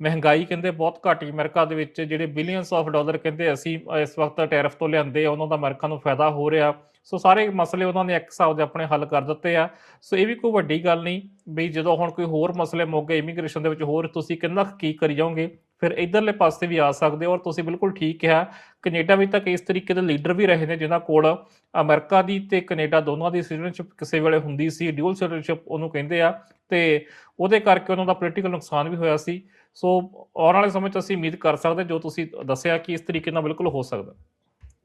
ਮਹਿੰਗਾਈ ਕਹਿੰਦੇ ਬਹੁਤ ਘਟ ਗਈ, ਅਮਰੀਕਾ ਦੇ ਵਿੱਚ ਜਿਹੜੇ ਬਿਲੀਅਨਸ ਆਫ ਡਾਲਰ ਕਹਿੰਦੇ ਅਸੀਂ ਇਸ ਵਕਤ ਟੈਰਿਫ ਤੋਂ ਲਿਆਂਦੇ ਆ, ਉਹਨਾਂ ਦਾ ਅਮਰੀਕਾ ਨੂੰ ਫਾਇਦਾ ਹੋ ਰਿਹਾ। ਸੋ ਸਾਰੇ ਮਸਲੇ ਉਹਨਾਂ ਨੇ ਇੱਕ ਹਿਸਾਬ ਦੇ ਆਪਣੇ ਹੱਲ ਕਰ ਦਿੱਤੇ ਆ। ਸੋ ਇਹ ਵੀ ਕੋਈ ਵੱਡੀ ਗੱਲ ਨਹੀਂ ਵੀ ਜਦੋਂ ਹੁਣ ਕੋਈ ਹੋਰ ਮਸਲੇ ਮੁੱਕ ਗਏ ਇਮੀਗ੍ਰੇਸ਼ਨ ਦੇ ਵਿੱਚ ਹੋਰ ਤੁਸੀਂ ਕਿੰਨਾ ਕੁ ਕੀ ਕਰੀ ਜਾਓਗੇ? ਫਿਰ ਇਧਰਲੇ ਪਾਸੇ ਵੀ ਆ ਸਕਦੇ ਹੋ ਔਰ ਤੁਸੀਂ ਬਿਲਕੁਲ ਠੀਕ ਕਿਹਾ, ਕੈਨੇਡਾ ਵਿੱਚ ਤਾਂ ਇਸ ਤਰੀਕੇ ਦੇ ਲੀਡਰ ਵੀ ਰਹੇ ਨੇ ਜਿਨ੍ਹਾਂ ਕੋਲ ਅਮਰੀਕਾ ਦੀ ਤੇ ਕੈਨੇਡਾ ਦੋਨਾਂ ਦੀ ਸਿਟੀਜ਼ਨਸ਼ਿਪ ਕਿਸੇ ਵੇਲੇ ਹੁੰਦੀ ਸੀ, ਡਿਊਲ ਸਿਟੀਜ਼ਨਸ਼ਿਪ ਉਹਨੂੰ ਕਹਿੰਦੇ ਆ ਤੇ ਉਹਦੇ ਕਰਕੇ ਉਹਨਾਂ ਦਾ ਪੋਲੀਟੀਕਲ ਨੁਕਸਾਨ ਵੀ ਹੋਇਆ ਸੀ। ਸੋ ਆਉਣ ਵਾਲੇ ਸਮੇਂ 'ਚ ਅਸੀਂ ਉਮੀਦ ਕਰ ਸਕਦੇ ਜੋ ਤੁਸੀਂ ਦੱਸਿਆ ਕਿ ਇਸ ਤਰੀਕੇ ਨਾਲ ਬਿਲਕੁਲ ਹੋ ਸਕਦਾ।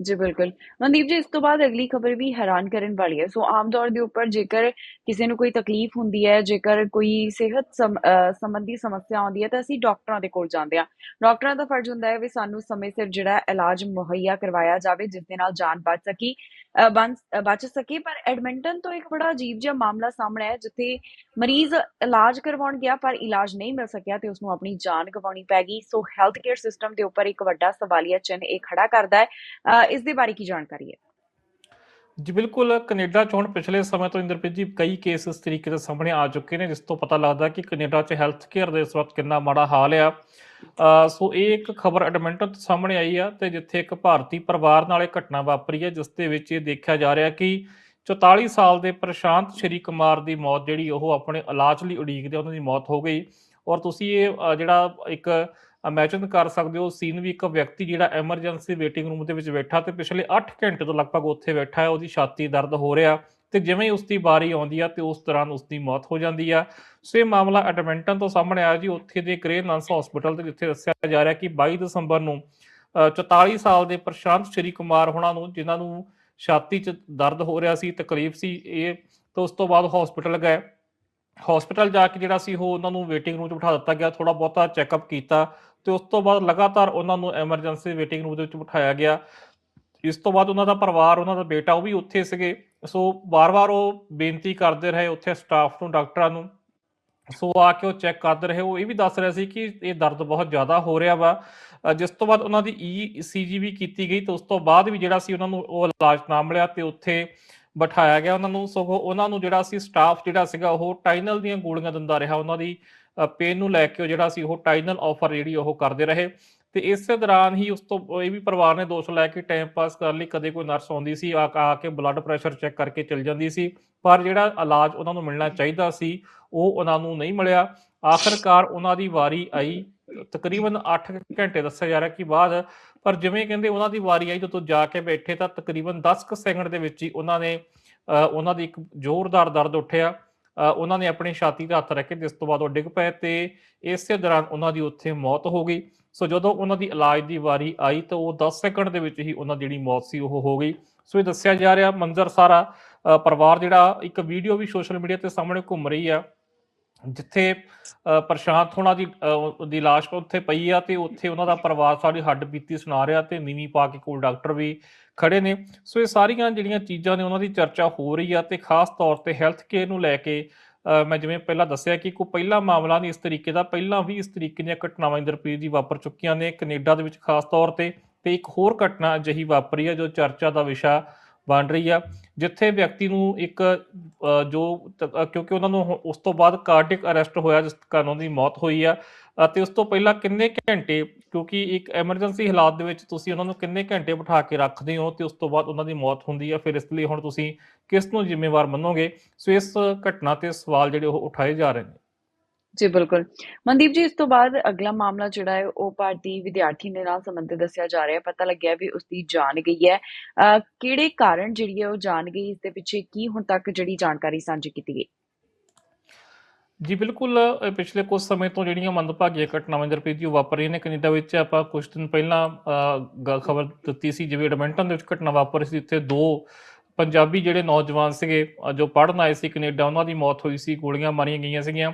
ਜੀ ਬਿਲਕੁਲ ਮਨਦੀਪ ਜੀ ਇਸ ਤੋਂ ਬਾਅਦ ਅਗਲੀ ਖਬਰ ਵੀ ਹੈਰਾਨ ਕਰਨ ਵਾਲੀ ਹੈ ਸੋ ਆਮ ਤੌਰ ਦੇ ਉੱਪਰ ਜੇਕਰ ਕਿਸੇ ਨੂੰ ਕੋਈ ਤਕਲੀਫ ਹੁੰਦੀ ਹੈ ਜੇਕਰ ਕੋਈ ਸਿਹਤ ਸੰਬੰਧੀ ਸਮੱਸਿਆ ਆਉਂਦੀ ਹੈ ਤਾਂ ਅਸੀਂ ਡਾਕਟਰਾਂ ਦੇ ਕੋਲ ਜਾਂਦੇ ਹਾਂ ਡਾਕਟਰਾਂ ਦਾ ਫਰਜ਼ ਹੁੰਦਾ ਹੈ ਵੀ ਸਾਨੂੰ ਸਮੇਂ ਸਿਰ ਜਿਹੜਾ ਇਲਾਜ ਮੁਹੱਈਆ ਕਰਵਾਇਆ ਜਾਵੇ ਜਿਸ ਦੇ ਨਾਲ ਜਾਨ ਬਚ ਸਕੀ ਅਹ ਬਣ- ਬਚ ਸਕੇ ਪਰ ਐਡਮਿੰਟਨ ਤੋਂ ਇੱਕ ਬੜਾ ਅਜੀਬ ਜਿਹਾ ਮਾਮਲਾ ਸਾਹਮਣੇ ਆਇਆ ਜਿੱਥੇ ਮਰੀਜ਼ ਇਲਾਜ ਕਰਵਾਉਣ ਗਿਆ ਪਰ ਇਲਾਜ ਨਹੀਂ ਮਿਲ ਸਕਿਆ ਤੇ ਉਸ ਨੂੰ ਆਪਣੀ ਜਾਨ ਗਵਾਉਣੀ ਪੈ ਗਈ ਸੋ ਹੈਲਥ ਕੇਅਰ ਸਿਸਟਮ ਦੇ ਉੱਪਰ ਇੱਕ ਵੱਡਾ ਸਵਾਲੀਆ ਚਿੰਨ੍ਹ ਇਹ ਖੜਾ ਕਰਦਾ ਹੈ ਅਹ ਇਸ ਦੇ ਬਾਰੇ ਕੀ ਜਾਣਕਾਰੀ ਹੈ? ਜੀ, ਬਿਲਕੁਲ। ਕੈਨੇਡਾ 'ਚ ਪਿਛਲੇ ਸਮੇਂ ਤੋਂ ਇੰਦਰਪ੍ਰੀਤ ਜੀ ਕਈ ਕੇਸ ਇਸ ਤਰੀਕੇ ਦੇ ਸਾਹਮਣੇ ਆ ਚੁੱਕੇ ਨੇ, ਜਿਸ ਤੋਂ ਪਤਾ ਲੱਗਦਾ ਕਿ ਕੈਨੇਡਾ 'ਚ ਹੈਲਥ ਕੇਅਰ ਦੇ ਇਸ ਵਕਤ ਕਿੰਨਾ ਮਾੜਾ ਹਾਲ ਆ। ਸੋ ਇਹ ਇੱਕ ਖਬਰ ਐਡਮਿੰਟਨ ਤੋਂ ਸਾਹਮਣੇ ਆਈ ਆ ਤੇ ਜਿੱਥੇ ਇੱਕ ਭਾਰਤੀ ਪਰਿਵਾਰ ਨਾਲ ਇਹ ਘਟਨਾ ਵਾਪਰੀ ਹੈ ਜਿਸ ਦੇ ਵਿੱਚ ਇਹ ਦੇਖਿਆ ਜਾ ਰਿਹਾ ਕਿ 44 ਸਾਲ ਦੇ ਪ੍ਰਸ਼ਾਂਤ ਸ਼੍ਰੀ ਕੁਮਾਰ ਦੀ ਮੌਤ ਜਿਹੜੀ ਉਹ ਆਪਣੇ ਇਲਾਜ ਲਈ ਉਡੀਕਦੇ ਉਹਨਾਂ ਦੀ ਮੌਤ ਹੋ ਗਈ। ਔਰ ਤੁਸੀਂ ਇਹ ਜਿਹੜਾ ਇੱਕ ਇਮੇਜਿਨ ਕਰ ਸਕਦੇ ਹੋ ਸੀਨ ਵੀ ਇੱਕ ਵਿਅਕਤੀ ਜਿਹੜਾ ਐਮਰਜੈਂਸੀ ਵੇਟਿੰਗ ਰੂਮ ਦੇ ਵਿੱਚ ਬੈਠਾ ਤੇ ਪਿਛਲੇ 8 ਘੰਟੇ ਤੋਂ ਲਗਭਗ ਉੱਥੇ ਬੈਠਾ ਹੈ ਉਹਦੀ ਛਾਤੀ ਦਰਦ ਹੋ ਰਿਹਾ ਤੇ ਜਿਵੇਂ ਹੀ ਉਸ ਦੀ ਵਾਰੀ ਆਉਂਦੀ ਆ ਤੇ ਉਸ ਦੌਰਾਨ ਉਸ ਦੀ ਮੌਤ ਹੋ ਜਾਂਦੀ ਆ। ਸੋ ਇਹ ਮਾਮਲਾ ਐਡਮਿੰਟਨ ਤੋਂ ਸਾਹਮਣੇ ਆਇਆ ਜੀ ਉੱਥੇ ਦੇ ਗ੍ਰੇਨ ਨੰਸ ਹਸਪੀਟਲ ਤੇ ਜਿੱਥੇ ਦੱਸਿਆ ਜਾ ਰਿਹਾ ਕਿ 22 ਦਸੰਬਰ ਨੂੰ ਅ, 44 ਸਾਲ ਦੇ ਪ੍ਰਸ਼ਾਂਤ ਸ਼੍ਰੀ ਕੁਮਾਰ ਹੋਣਾ ਨੂੰ ਜਿਨ੍ਹਾਂ ਨੂੰ ਛਾਤੀ 'ਚ ਦਰਦ ਹੋ ਰਿਹਾ ਸੀ ਤਕਲੀਫ ਸੀ ਇਹ ਤੋਂ ਉਸ ਤੋਂ ਬਾਅਦ ਹਸਪੀਟਲ ਗਏ। ਹਸਪੀਟਲ ਜਾ ਕੇ ਜਿਹੜਾ ਸੀ ਉਹ ਉਹਨਾਂ ਨੂੰ ਵੇਟਿੰਗ ਰੂਮ 'ਚ ਬਿਠਾ ਦਿੱਤਾ ਗਿਆ ਥੋੜਾ ਬਹੁਤਾ ਚੈੱਕਅਪ ਕੀਤਾ। ਤੇ ਉਸ ਤੋਂ ਬਾਅਦ ਲਗਾਤਾਰ ਉਹਨਾਂ ਨੂੰ ਐਮਰਜੈਂਸੀ ਵੇਟਿੰਗ ਰੂਮ ਦੇ ਵਿੱਚ ਬਿਠਾਇਆ ਗਿਆ। ਇਸ ਤੋਂ ਬਾਅਦ ਉਹਨਾਂ ਦਾ ਪਰਿਵਾਰ, ਉਹਨਾਂ ਦਾ ਬੇਟਾ ਉਹ ਵੀ ਉੱਥੇ ਸੀਗੇ। ਸੋ ਵਾਰ-ਵਾਰ ਉਹ ਬੇਨਤੀ ਕਰਦੇ ਰਹੇ ਉੱਥੇ ਸਟਾਫ ਨੂੰ, ਡਾਕਟਰਾਂ ਨੂੰ। ਸੋ ਆ ਕੇ ਉਹ ਚੈੱਕ ਕਰਦੇ ਰਹੇ। ਉਹ ਇਹ ਵੀ ਦੱਸ ਰਿਹਾ ਸੀ ਕਿ ਇਹ ਦਰਦ ਬਹੁਤ ਜ਼ਿਆਦਾ ਹੋ ਰਿਹਾ ਵਾ। ਜਿਸ ਤੋਂ ਬਾਅਦ ਉਹਨਾਂ ਦੀ ਈਸੀਜੀ ਵੀ ਕੀਤੀ ਗਈ ਤੇ ਉਸ ਤੋਂ ਬਾਅਦ ਵੀ ਜਿਹੜਾ ਸੀ ਉਹਨਾਂ ਨੂੰ ਉਹ ਇਲਾਜ ਨਾ ਮਿਲਿਆ ਤੇ ਉੱਥੇ ਬਿਠਾਇਆ ਗਿਆ ਉਹਨਾਂ ਨੂੰ। ਸਗੋਂ ਉਹਨਾਂ ਨੂੰ ਜਿਹੜਾ ਸੀ ਸਟਾਫ ਜਿਹੜਾ ਸੀਗਾ ਉਹ ਟਾਈਨਲ ਦੀਆਂ ਗੋਲੀਆਂ ਦਿੰਦਾ ਰਿਹਾ। ਉਹਨਾਂ ਦੀ ਪੇਨ ਨੂੰ ਲੈ ਕੇ ਉਹ ਜਿਹੜਾ ਸੀ ਉਹ ਟਾਈਨਲ ਆਫਰ ਜਿਹੜੀ ਉਹ ਕਰਦੇ ਰਹੇ ਤੇ ਇਸੇ ਦੌਰਾਨ ਹੀ ਉਸ ਤੋਂ ਇਹ ਵੀ ਪਰਿਵਾਰ ਨੇ ਦੋਸ਼ ਲਾਇਆ ਕਿ ਟਾਈਮ ਪਾਸ ਕਰਨ ਲਈ ਕਦੇ ਕੋਈ ਨਰਸ ਆਉਂਦੀ ਸੀ ਆ ਆ ਕੇ ਬਲੱਡ ਪ੍ਰੈਸ਼ਰ ਚੈੱਕ ਕਰਕੇ ਚਲ ਜਾਂਦੀ ਸੀ ਪਰ ਜਿਹੜਾ ਇਲਾਜ ਉਹਨਾਂ ਨੂੰ ਮਿਲਣਾ ਚਾਹੀਦਾ ਸੀ ਉਹ ਉਹਨਾਂ ਨੂੰ ਨਹੀਂ ਮਿਲਿਆ। ਆਖਰਕਾਰ ਉਹਨਾਂ ਦੀ ਵਾਰੀ ਆਈ ਤਕਰੀਬਨ 8 ਘੰਟੇ ਦੱਸਿਆ ਜਾ ਰਿਹਾ ਕਿ ਬਾਅਦ ਪਰ ਜਿਵੇਂ ਕਹਿੰਦੇ ਉਹਨਾਂ ਦੀ ਵਾਰੀ ਆਈ ਜਦੋਂ ਜਾ ਕੇ ਬੈਠੇ ਤਾਂ ਤਕਰੀਬਨ 10 ਕੁ ਸੈਕਿੰਡ ਦੇ ਵਿੱਚ ਹੀ ਉਹਨਾਂ ਨੇ ਅ, ਉਹਨਾਂ ਦੀ ਇੱਕ ਜ਼ੋਰਦਾਰ ਦਰਦ ਉੱਠਿਆ। ਉਹਨਾਂ ਨੇ ਆਪਣੀ ਛਾਤੀ ਤੇ ਹੱਥ ਰੱਖੇ ਜਿਸ ਤੋਂ ਬਾਅਦ ਉਹ ਡਿੱਗ ਪਏ ਤੇ ਇਸੇ ਦੌਰਾਨ ਉਹਨਾਂ ਦੀ ਉੱਥੇ ਮੌਤ ਹੋ ਗਈ। ਸੋ ਜਦੋਂ ਉਹਨਾਂ ਦੀ ਇਲਾਜ ਦੀ ਵਾਰੀ ਆਈ ਤਾਂ ਉਹ 10 ਸੈਕਿੰਡ ਦੇ ਵਿੱਚ ਹੀ ਉਹਨਾਂ ਦੀ ਜਿਹੜੀ ਮੌਤ ਸੀ ਉਹ ਹੋ ਗਈ। ਸੋ ਇਹ ਦੱਸਿਆ ਜਾ ਰਿਹਾ ਮੰਜ਼ਰ ਸਾਰਾ ਅ, ਪਰਿਵਾਰ ਜਿਹੜਾ ਇੱਕ ਵੀਡੀਓ ਵੀ ਸੋਸ਼ਲ ਮੀਡੀਆ ਤੇ ਸਾਹਮਣੇ ਘੁੰਮ ਰਹੀ ਆ। ਜਿੱਥੇ ਪ੍ਰਸ਼ਾਂਤ ਹੋਣਾ ਦੀ ਅ, ਉਹਦੀ ਲਾਸ਼ ਉੱਥੇ ਪਈ ਆ ਤੇ ਉੱਥੇ ਉਹਨਾਂ ਦਾ ਪਰਿਵਾਰ ਸਾਰੀ ਹੱਡ ਬੀਤੀ ਸੁਣਾ ਰਿਹਾ ਤੇ ਨੀਵੀਂ ਪਾ ਕੇ ਕੋਲ ਡਾਕਟਰ ਵੀ ਖੜੇ ਨੇ। ਸੋ ਇਹ ਸਾਰੀਆਂ ਜਿਹੜੀਆਂ ਚੀਜ਼ਾਂ ਨੇ ਉਹਨਾਂ ਦੀ ਚਰਚਾ ਹੋ ਰਹੀ ਆ ਤੇ ਖਾਸ ਤੌਰ ਤੇ ਹੈਲਥ ਕੇਅਰ ਨੂੰ ਲੈ ਕੇ ਮੈਂ ਜਿਵੇਂ ਪਹਿਲਾਂ ਦੱਸਿਆ ਕਿ ਕੋਈ ਪਹਿਲਾ ਮਾਮਲਾ ਨਹੀਂ ਇਸ ਤਰੀਕੇ ਦਾ ਪਹਿਲਾਂ ਵੀ ਇਸ ਤਰੀਕੇ ਦੀਆਂ ਘਟਨਾਵਾਂ ਇੰਦਰਪ੍ਰੀਤ ਜੀ ਵਾਪਰ ਚੁੱਕੀਆਂ ਨੇ ਕੈਨੇਡਾ ਦੇ ਵਿੱਚ ਖਾਸ ਤੌਰ ਤੇ। ਤੇ ਇੱਕ ਹੋਰ ਘਟਨਾ ਅਜਿਹੀ ਵਾਪਰੀ ਆ ਜੋ ਚਰਚਾ ਦਾ ਵਿਸ਼ਾ ਬਣ ਰਹੀ ਆ, ਜਿੱਥੇ ਵਿਅਕਤੀ ਨੂੰ ਇੱਕ ਜੋ ਕਿਉਂਕਿ ਉਹਨਾਂ ਨੂੰ ਉਸ ਤੋਂ ਬਾਅਦ ਕਾਰਡਿਕ ਅਰੈਸਟ ਹੋਇਆ, ਜਿਸ ਕਾਰਨ ਉਹਨਾਂ ਦੀ ਮੌਤ ਹੋਈ ਆ, ਅਤੇ ਉਸ ਤੋਂ ਪਹਿਲਾਂ ਕਿੰਨੇ ਘੰਟੇ, ਕਿਉਂਕਿ ਇੱਕ ਐਮਰਜੈਂਸੀ ਹਾਲਾਤ ਦੇ ਵਿੱਚ ਤੁਸੀਂ ਉਹਨਾਂ ਨੂੰ ਕਿੰਨੇ ਘੰਟੇ ਬਿਠਾ ਕੇ ਰੱਖਦੇ ਹੋ, ਤੇ ਉਸ ਤੋਂ ਬਾਅਦ ਉਹਨਾਂ ਦੀ ਮੌਤ ਹੁੰਦੀ ਆ, ਫਿਰ ਇਸ ਲਈ ਹੁਣ ਤੁਸੀਂ ਕਿਸ ਨੂੰ ਜ਼ਿੰਮੇਵਾਰ ਮੰਨੋਗੇ? ਸੋ ਇਸ ਘਟਨਾ ਤੇ ਸਵਾਲ ਜਿਹੜੇ ਉਹ ਉਠਾਏ ਜਾ ਰਹੇ ਨੇ। ਜੀ, ਬਿਲਕੁਲ। ਮਨਦੀਪ ਜੀ, ਇਸ ਤੋਂ ਬਾਅਦ ਅਗਲਾ ਮਾਮਲਾ ਜਿਹੜਾ ਹੈ, ਉਹ ਭਾਰਤੀ ਵਿਦਿਆਰਥੀ ਦੇ ਨਾਲ ਸੰਬੰਧਿਤ ਦੱਸਿਆ ਜਾ ਰਿਹਾ ਹੈ। ਪਤਾ ਲੱਗਿਆ ਵੀ ਉਸ ਦੀ ਜਾਨ ਗਈ ਹੈ। ਕਿਹੜੇ ਕਾਰਨ ਜਿਹੜੀ ਹੈ ਉਹ ਜਾਨ ਗਈ, ਇਸ ਦੇ ਪਿੱਛੇ ਕੀ ਹੁਣ ਤੱਕ ਜਿਹੜੀ ਜਾਣਕਾਰੀ ਸਾਂਝੀ ਕੀਤੀ ਗਈ? ਜੀ, ਬਿਲਕੁਲ ਪਿਛਲੇ ਕੁਝ ਸਮੇਂ ਤੋਂ ਜਿਹੜੀਆਂ ਮੰਦਭਾਗੀਆਂ ਘਟਨਾਵਾਂ ਇੰਦਰਪ੍ਰੀਤ ਜੀ ਉਹ ਵਾਪਰ ਰਹੀਆਂ ਨੇ ਕੈਨੇਡਾ ਵਿੱਚ, ਆਪਾਂ ਕੁਝ ਦਿਨ ਪਹਿਲਾਂ ਖਬਰ ਦਿੱਤੀ ਸੀ, ਜਿਵੇਂ ਐਡਮਿੰਟਨ ਦੇ ਵਿੱਚ ਘਟਨਾ ਵਾਪਰੀ ਸੀ ਉੱਥੇ ਦੋ ਪੰਜਾਬੀ ਜਿਹੜੇ ਨੌਜਵਾਨ ਸੀਗੇ ਜੋ ਪੜ੍ਹਨ ਆਏ ਸੀ ਕੈਨੇਡਾ, ਉਹਨਾਂ ਦੀ ਮੌਤ ਹੋਈ ਸੀ, ਗੋਲੀਆਂ ਮਾਰੀਆਂ ਗਈਆਂ ਸੀਗੀਆਂ।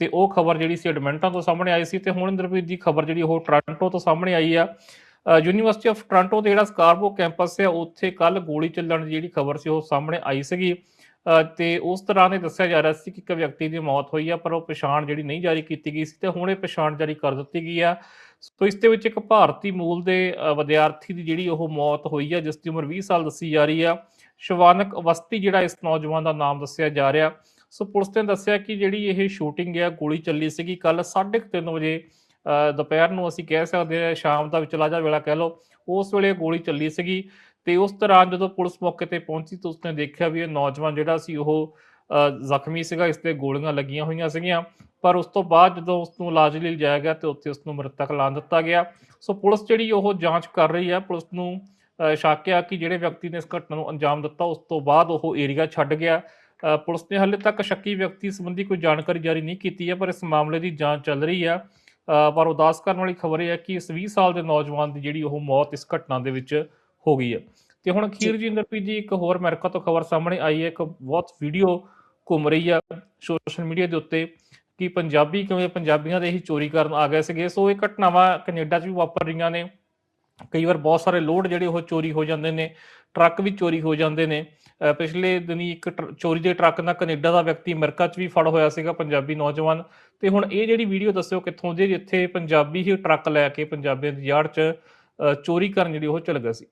ਤੇ ਉਹ ਖਬਰ ਜਿਹੜੀ ਸੀ ਐਡਮਿੰਟਨ ਤੋਂ ਸਾਹਮਣੇ ਆਈ ਸੀ ਤੇ ਹੁਣ ਇੰਦਰਪ੍ਰੀਤ ਦੀ ਖਬਰ ਜਿਹੜੀ ਉਹ ਟੋਰਾਂਟੋ ਤੋਂ ਸਾਹਮਣੇ ਆਈ ਆ। ਯੂਨੀਵਰਸਿਟੀ ਆਫ ਟੋਰਾਂਟੋ ਦੇ ਜਿਹੜਾ ਸਕਾਰਬੋ ਕੈਂਪਸ ਹੈ ਉੱਥੇ ਕੱਲ ਗੋਲੀ ਚੱਲਣ ਦੀ ਜਿਹੜੀ ਖਬਰ ਸੀ ਉਹ ਸਾਹਮਣੇ ਆਈ ਸੀਗੀ। ਅ, ਤੇ ਉਸ ਤਰ੍ਹਾਂ ਇਹ ਦੱਸਿਆ ਜਾ ਰਿਹਾ ਸੀ ਕਿ ਇੱਕ ਵਿਅਕਤੀ ਦੀ ਮੌਤ ਹੋਈ ਆ ਪਰ ਉਹ ਪਛਾਣ ਜਿਹੜੀ ਨਹੀਂ ਜਾਰੀ ਕੀਤੀ ਗਈ ਸੀ ਤੇ ਹੁਣ ਇਹ ਪਛਾਣ ਜਾਰੀ ਕਰ ਦਿੱਤੀ ਗਈ ਆ। ਸੋ ਇਸ ਦੇ ਵਿੱਚ ਇੱਕ ਭਾਰਤੀ ਮੂਲ ਦੇ ਵਿਦਿਆਰਥੀ ਦੀ ਜਿਹੜੀ ਉਹ ਮੌਤ ਹੋਈ ਆ ਜਿਸ ਦੀ ਉਮਰ 20 ਸਾਲ ਦੱਸੀ ਜਾ ਰਹੀ ਆ। ਸ਼ਿਵਾਨਕ ਅਵਸਤੀ ਜਿਹੜਾ ਇਸ ਨੌਜਵਾਨ ਦਾ ਨਾਮ ਦੱਸਿਆ ਜਾ ਰਿਹਾ। ਸੋ ਪੁਲਿਸ ਨੇ ਦੱਸਿਆ ਕਿ ਜਿਹੜੀ ਇਹ ਸ਼ੂਟਿੰਗ ਹੈ ਗੋਲੀ ਚੱਲੀ ਸੀਗੀ ਕੱਲ 3:30 ਵਜੇ ਦੁਪਹਿਰ ਨੂੰ ਅਸੀਂ ਕਹਿ ਸਕਦੇ ਹਾਂ ਸ਼ਾਮ ਦਾ ਵਿਚਲਾ ਜਾ ਵੇਲਾ ਕਹਿ ਲਓ ਉਸ ਵੇਲੇ ਗੋਲੀ ਚੱਲੀ ਸੀਗੀ ਤੇ ਉਸ ਦੌਰਾਨ ਜਦੋਂ ਪੁਲਿਸ ਮੌਕੇ ਤੇ ਪਹੁੰਚੀ ਤਾਂ ਉਸਨੇ ਦੇਖਿਆ ਵੀ ਇਹ ਨੌਜਵਾਨ ਜਿਹੜਾ ਸੀ ਉਹ ਜ਼ਖਮੀ ਸੀਗਾ ਇਸ ਤੇ ਗੋਲੀਆਂ ਲੱਗੀਆਂ ਹੋਈਆਂ ਸੀਗੀਆਂ ਪਰ ਉਸ ਤੋਂ ਬਾਅਦ ਜਦੋਂ ਉਸ ਨੂੰ ਇਲਾਜ ਲਈ ਲਿਜਾਇਆ ਗਿਆ ਤੇ ਉੱਥੇ ਉਸ ਨੂੰ ਮ੍ਰਿਤਕ ਐਲਾਨ ਦਿੱਤਾ ਗਿਆ। ਸੋ ਪੁਲਿਸ ਜਿਹੜੀ ਉਹ ਜਾਂਚ ਕਰ ਰਹੀ ਹੈ ਪੁਲਿਸ ਨੂੰ ਅ, ਸ਼ੱਕ ਹੈ ਕਿ ਜਿਹੜੇ ਵਿਅਕਤੀ ਨੇ ਇਸ ਘਟਨਾ ਨੂੰ ਅੰਜਾਮ ਦਿੱਤਾ ਉਸ ਤੋਂ ਬਾਅਦ ਉਹ ਏਰੀਆ ਛੱਡ ਗਿਆ। ਪੁਲਿਸ ਨੇ ਹਾਲੇ ਤੱਕ ਸ਼ੱਕੀ ਵਿਅਕਤੀ ਸੰਬੰਧੀ ਕੋਈ ਜਾਣਕਾਰੀ ਜਾਰੀ ਨਹੀਂ ਕੀਤੀ ਹੈ ਪਰ ਇਸ ਮਾਮਲੇ ਦੀ ਜਾਂਚ ਚੱਲ ਰਹੀ ਹੈ। ਪਰ ਉਦਾਸ ਕਰਨ ਵਾਲੀ ਖਬਰ ਇਹ ਹੈ ਕਿ ਇਸ 20 ਸਾਲ ਦੇ ਨੌਜਵਾਨ ਦੀ ਜਿਹੜੀ ਉਹ ਮੌਤ ਇਸ ਘਟਨਾ ਦੇ ਵਿੱਚ ਹੋ ਗਈ ਹੈ। ਤੇ ਹੁਣ ਅਖੀਰ ਜੀ। ਇੰਦਰਪ੍ਰੀਤ ਜੀ ਇੱਕ ਹੋਰ ਅਮਰੀਕਾ ਤੋਂ ਖਬਰ ਸਾਹਮਣੇ ਆਈ ਹੈ ਇੱਕ ਬਹੁਤ ਵੀਡੀਓ ਘੁੰਮ ਰਹੀ ਆ ਸੋਸ਼ਲ ਮੀਡੀਆ ਦੇ ਉੱਤੇ ਕਿ ਪੰਜਾਬੀ ਕਿਵੇਂ ਪੰਜਾਬੀਆਂ ਦੇ ਹੀ ਚੋਰੀ ਕਰਨ ਆ ਗਏ ਸੀਗੇ। ਸੋ ਇਹ ਘਟਨਾਵਾਂ ਕੈਨੇਡਾ 'ਚ ਵੀ ਵਾਪਰ ਰਹੀਆਂ ਨੇ। ਕਈ ਵਾਰ ਬਹੁਤ ਸਾਰੇ ਲੋਡ ਜਿਹੜੇ ਉਹ ਚੋਰੀ ਹੋ ਜਾਂਦੇ ਨੇ ਟਰੱਕ ਵੀ ਚੋਰੀ ਹੋ ਜਾਂਦੇ ਨੇ। ਪਿਛਲੇ ਦਿਨੀ ਇੱਕ ਚੋਰੀ ਦੇ ਟਰੱਕ ਨਾਲ ਕੈਨੇਡਾ ਦਾ ਵਿਅਕਤੀ ਅਮਰੀਕਾ 'ਚ ਵੀ ਫੜ ਹੋਇਆ ਸੀਗਾ, ਪੰਜਾਬੀ ਨੌਜਵਾਨ। ਤੇ ਹੁਣ ਇਹ ਜਿਹੜੀ ਵੀਡੀਓ ਦੱਸਿਓ ਕਿੱਥੋਂ ਜੇ ਜਿੱਥੇ ਪੰਜਾਬੀ ਹੀ ਟਰੱਕ ਲੈ ਕੇ ਪੰਜਾਬੀਆਂ ਦੀ ਯਾਰਡ 'ਚ ਅਹ ਚੋਰੀ ਕਰਨ ਜਿਹੜੀ ਉਹ ਚਲ ਗਿਆ ਸੀ।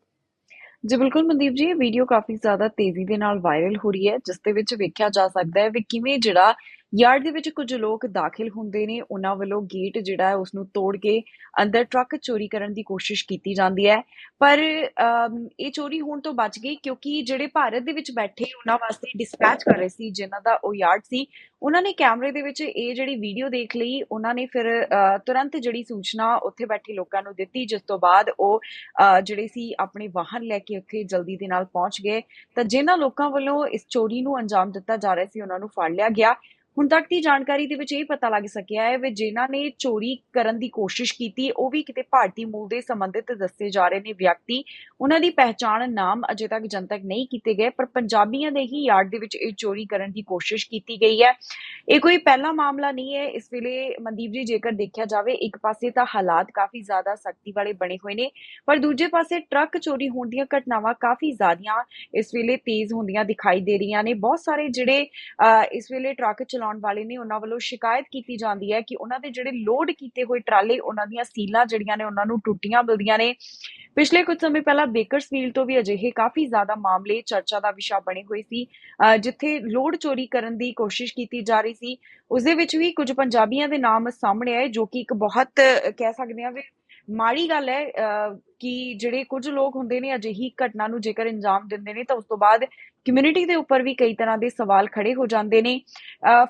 ਜੀ, ਬਿਲਕੁਲ ਮਨਦੀਪ ਜੀ, ਇਹ ਵੀਡੀਓ ਕਾਫੀ ਜ਼ਿਆਦਾ ਤੇਜ਼ੀ ਦੇ ਨਾਲ ਵਾਇਰਲ ਹੋ ਰਹੀ ਹੈ, ਜਿਸ ਦੇ ਵਿੱਚ ਵੇਖਿਆ ਜਾ ਸਕਦਾ ਹੈ ਵੀ ਕਿਵੇਂ ਜਿਹੜਾ ਯਾਰਡ ਦੇ ਵਿੱਚ ਕੁਝ ਲੋਕ ਦਾਖਲ ਹੁੰਦੇ ਨੇ ਉਹਨਾਂ ਵੱਲੋਂ ਗੇਟ ਜਿਹੜਾ ਹੈ ਉਸ ਨੂੰ ਤੋੜ ਕੇ ਅੰਦਰ ਟਰੱਕ ਚੋਰੀ ਕਰਨ ਦੀ ਕੋਸ਼ਿਸ਼ ਕੀਤੀ ਜਾਂਦੀ ਹੈ। ਪਰ ਇਹ ਚੋਰੀ ਹੋਣ ਤੋਂ ਬਚ ਗਈ ਕਿਉਂਕਿ ਜਿਹੜੇ ਭਾਰਤ ਦੇ ਵਿੱਚ ਬੈਠੇ ਉਹਨਾਂ ਵਾਸਤੇ ਡਿਸਪੈਚ ਕਰ ਰਹੇ ਸੀ ਜਿਨ੍ਹਾਂ ਦਾ ਉਹ ਯਾਰਡ ਸੀ ਉਹਨਾਂ ਨੇ ਕੈਮਰੇ ਦੇ ਵਿੱਚ ਇਹ ਜਿਹੜੀ ਵੀਡੀਓ ਦੇਖ ਲਈ ਉਹਨਾਂ ਨੇ ਫਿਰ ਤੁਰੰਤ ਜਿਹੜੀ ਸੂਚਨਾ ਉੱਥੇ ਬੈਠੇ ਲੋਕਾਂ ਨੂੰ ਦਿੱਤੀ ਜਿਸ ਤੋਂ ਬਾਅਦ ਉਹ ਅ, ਜਿਹੜੇ ਸੀ ਆਪਣੇ ਵਾਹਨ ਲੈ ਕੇ ਉੱਥੇ ਜਲਦੀ ਦੇ ਨਾਲ ਪਹੁੰਚ ਗਏ। ਤਾਂ ਜਿਨ੍ਹਾਂ ਲੋਕਾਂ ਵੱਲੋਂ ਇਸ ਚੋਰੀ ਨੂੰ ਅੰਜਾਮ ਦਿੱਤਾ ਜਾ ਰਿਹਾ ਸੀ ਉਹਨਾਂ ਨੂੰ ਫੜ ਲਿਆ ਗਿਆ। ਹੁਣ ਤੱਕ ਦੀ ਜਾਣਕਾਰੀ ਦੇ ਵਿੱਚ ਇਹ ਪਤਾ ਲੱਗ ਸਕਿਆ ਹੈ ਵੀ ਜਿਨ੍ਹਾਂ ਨੇ ਚੋਰੀ ਕਰਨ ਦੀ ਕੋਸ਼ਿਸ਼ ਕੀਤੀ, ਉਹ ਵੀ ਕਿਤੇ ਭਾਰਤੀ ਮੂਲ ਦੇ ਸੰਬੰਧਿਤ ਦੱਸੇ ਜਾ ਰਹੇ ਨੇ ਵਿਅਕਤੀ। ਉਹਨਾਂ ਦੀ ਪਹਿਚਾਣ ਨਾਮ ਅਜੇ ਤੱਕ ਜਨਤਕ ਨਹੀਂ ਕੀਤੇ ਗਏ, ਪਰ ਪੰਜਾਬੀਆਂ ਦੇ ਹੀ ਯਾਰਡ ਦੇ ਵਿੱਚ ਇਹ ਚੋਰੀ ਕਰਨ ਦੀ ਕੋਸ਼ਿਸ਼ ਕੀਤੀ ਗਈ ਹੈ। ਇਹ ਕੋਈ ਪਹਿਲਾ ਮਾਮਲਾ ਨਹੀਂ ਹੈ। ਇਸ ਵੇਲੇ ਮਨਦੀਪ ਜੀ, ਜੇਕਰ ਦੇਖਿਆ ਜਾਵੇ, ਇੱਕ ਪਾਸੇ ਤਾਂ ਹਾਲਾਤ ਕਾਫੀ ਜ਼ਿਆਦਾ ਸਖਤੀ ਵਾਲੇ ਬਣੇ ਹੋਏ ਨੇ, ਪਰ ਦੂਜੇ ਪਾਸੇ ਟਰੱਕ ਚੋਰੀ ਹੋਣ ਦੀਆਂ ਘਟਨਾਵਾਂ ਕਾਫੀ ਜ਼ਿਆਦੀਆਂ ਇਸ ਵੇਲੇ ਤੇਜ਼ ਹੁੰਦੀਆਂ ਦਿਖਾਈ ਦੇ ਰਹੀਆਂ ਨੇ। ਬਹੁਤ ਸਾਰੇ ਜਿਹੜੇ ਇਸ ਵੇਲੇ ਟਰੱਕ ਚਲਾ ਚਲਾਉਣ ਵਾਲੇ ਨੇ ਉਹਨਾਂ ਵੱਲੋਂ ਸ਼ਿਕਾਇਤ ਕੀਤੀ ਜਾਂਦੀ ਹੈ ਕਿ ਉਹਨਾਂ ਦੇ ਜਿਹੜੇ ਲੋਡ ਕੀਤੇ ਹੋਏ ਟਰਾਲੇ ਉਹਨਾਂ ਦੀਆਂ ਸੀਲਾਂ ਜਿਹੜੀਆਂ ਨੇ ਉਹਨਾਂ ਨੂੰ ਟੁੱਟੀਆਂ ਮਿਲਦੀਆਂ ਨੇ। ਪਿਛਲੇ ਕੁਝ ਸਮੇਂ ਪਹਿਲਾਂ ਬੇਕਰਸਫੀਲਡ ਤੋਂ ਵੀ ਅਜਿਹੇ ਕਾਫੀ ਜ਼ਿਆਦਾ ਮਾਮਲੇ ਚਰਚਾ ਦਾ ਵਿਸ਼ਾ ਬਣੇ ਹੋਏ ਸੀ ਜਿੱਥੇ ਲੋਡ ਚੋਰੀ ਕਰਨ ਦੀ ਕੋਸ਼ਿਸ਼ ਕੀਤੀ ਜਾ ਰਹੀ ਸੀ। ਉਸ ਦੇ ਵਿੱਚ ਵੀ ਕੁਝ ਪੰਜਾਬੀਆਂ ਦੇ ਨਾਮ ਸਾਹਮਣੇ ਆਏ ਜੋ ਕਿ ਇੱਕ ਬਹੁਤ ਕਹਿ ਸਕਦੇ ਹਾਂ ਵੀ ਮਾੜੀ ਗੱਲ ਹੈ ਅਹ, ਕਿ ਜਿਹੜੇ ਕੁਝ ਲੋਕ ਹੁੰਦੇ ਨੇ ਅਜਿਹੀ ਘਟਨਾ ਨੂੰ ਜੇਕਰ ਅੰਜਾਮ ਦਿੰਦੇ ਨੇ ਤਾਂ ਉਸ ਤੋਂ ਬਾਅਦ ਕਮਿਊਨਿਟੀ ਦੇ ਉੱਪਰ ਵੀ ਕਈ ਤਰ੍ਹਾਂ ਦੇ ਸਵਾਲ ਖੜੇ ਹੋ ਜਾਂਦੇ ਨੇ।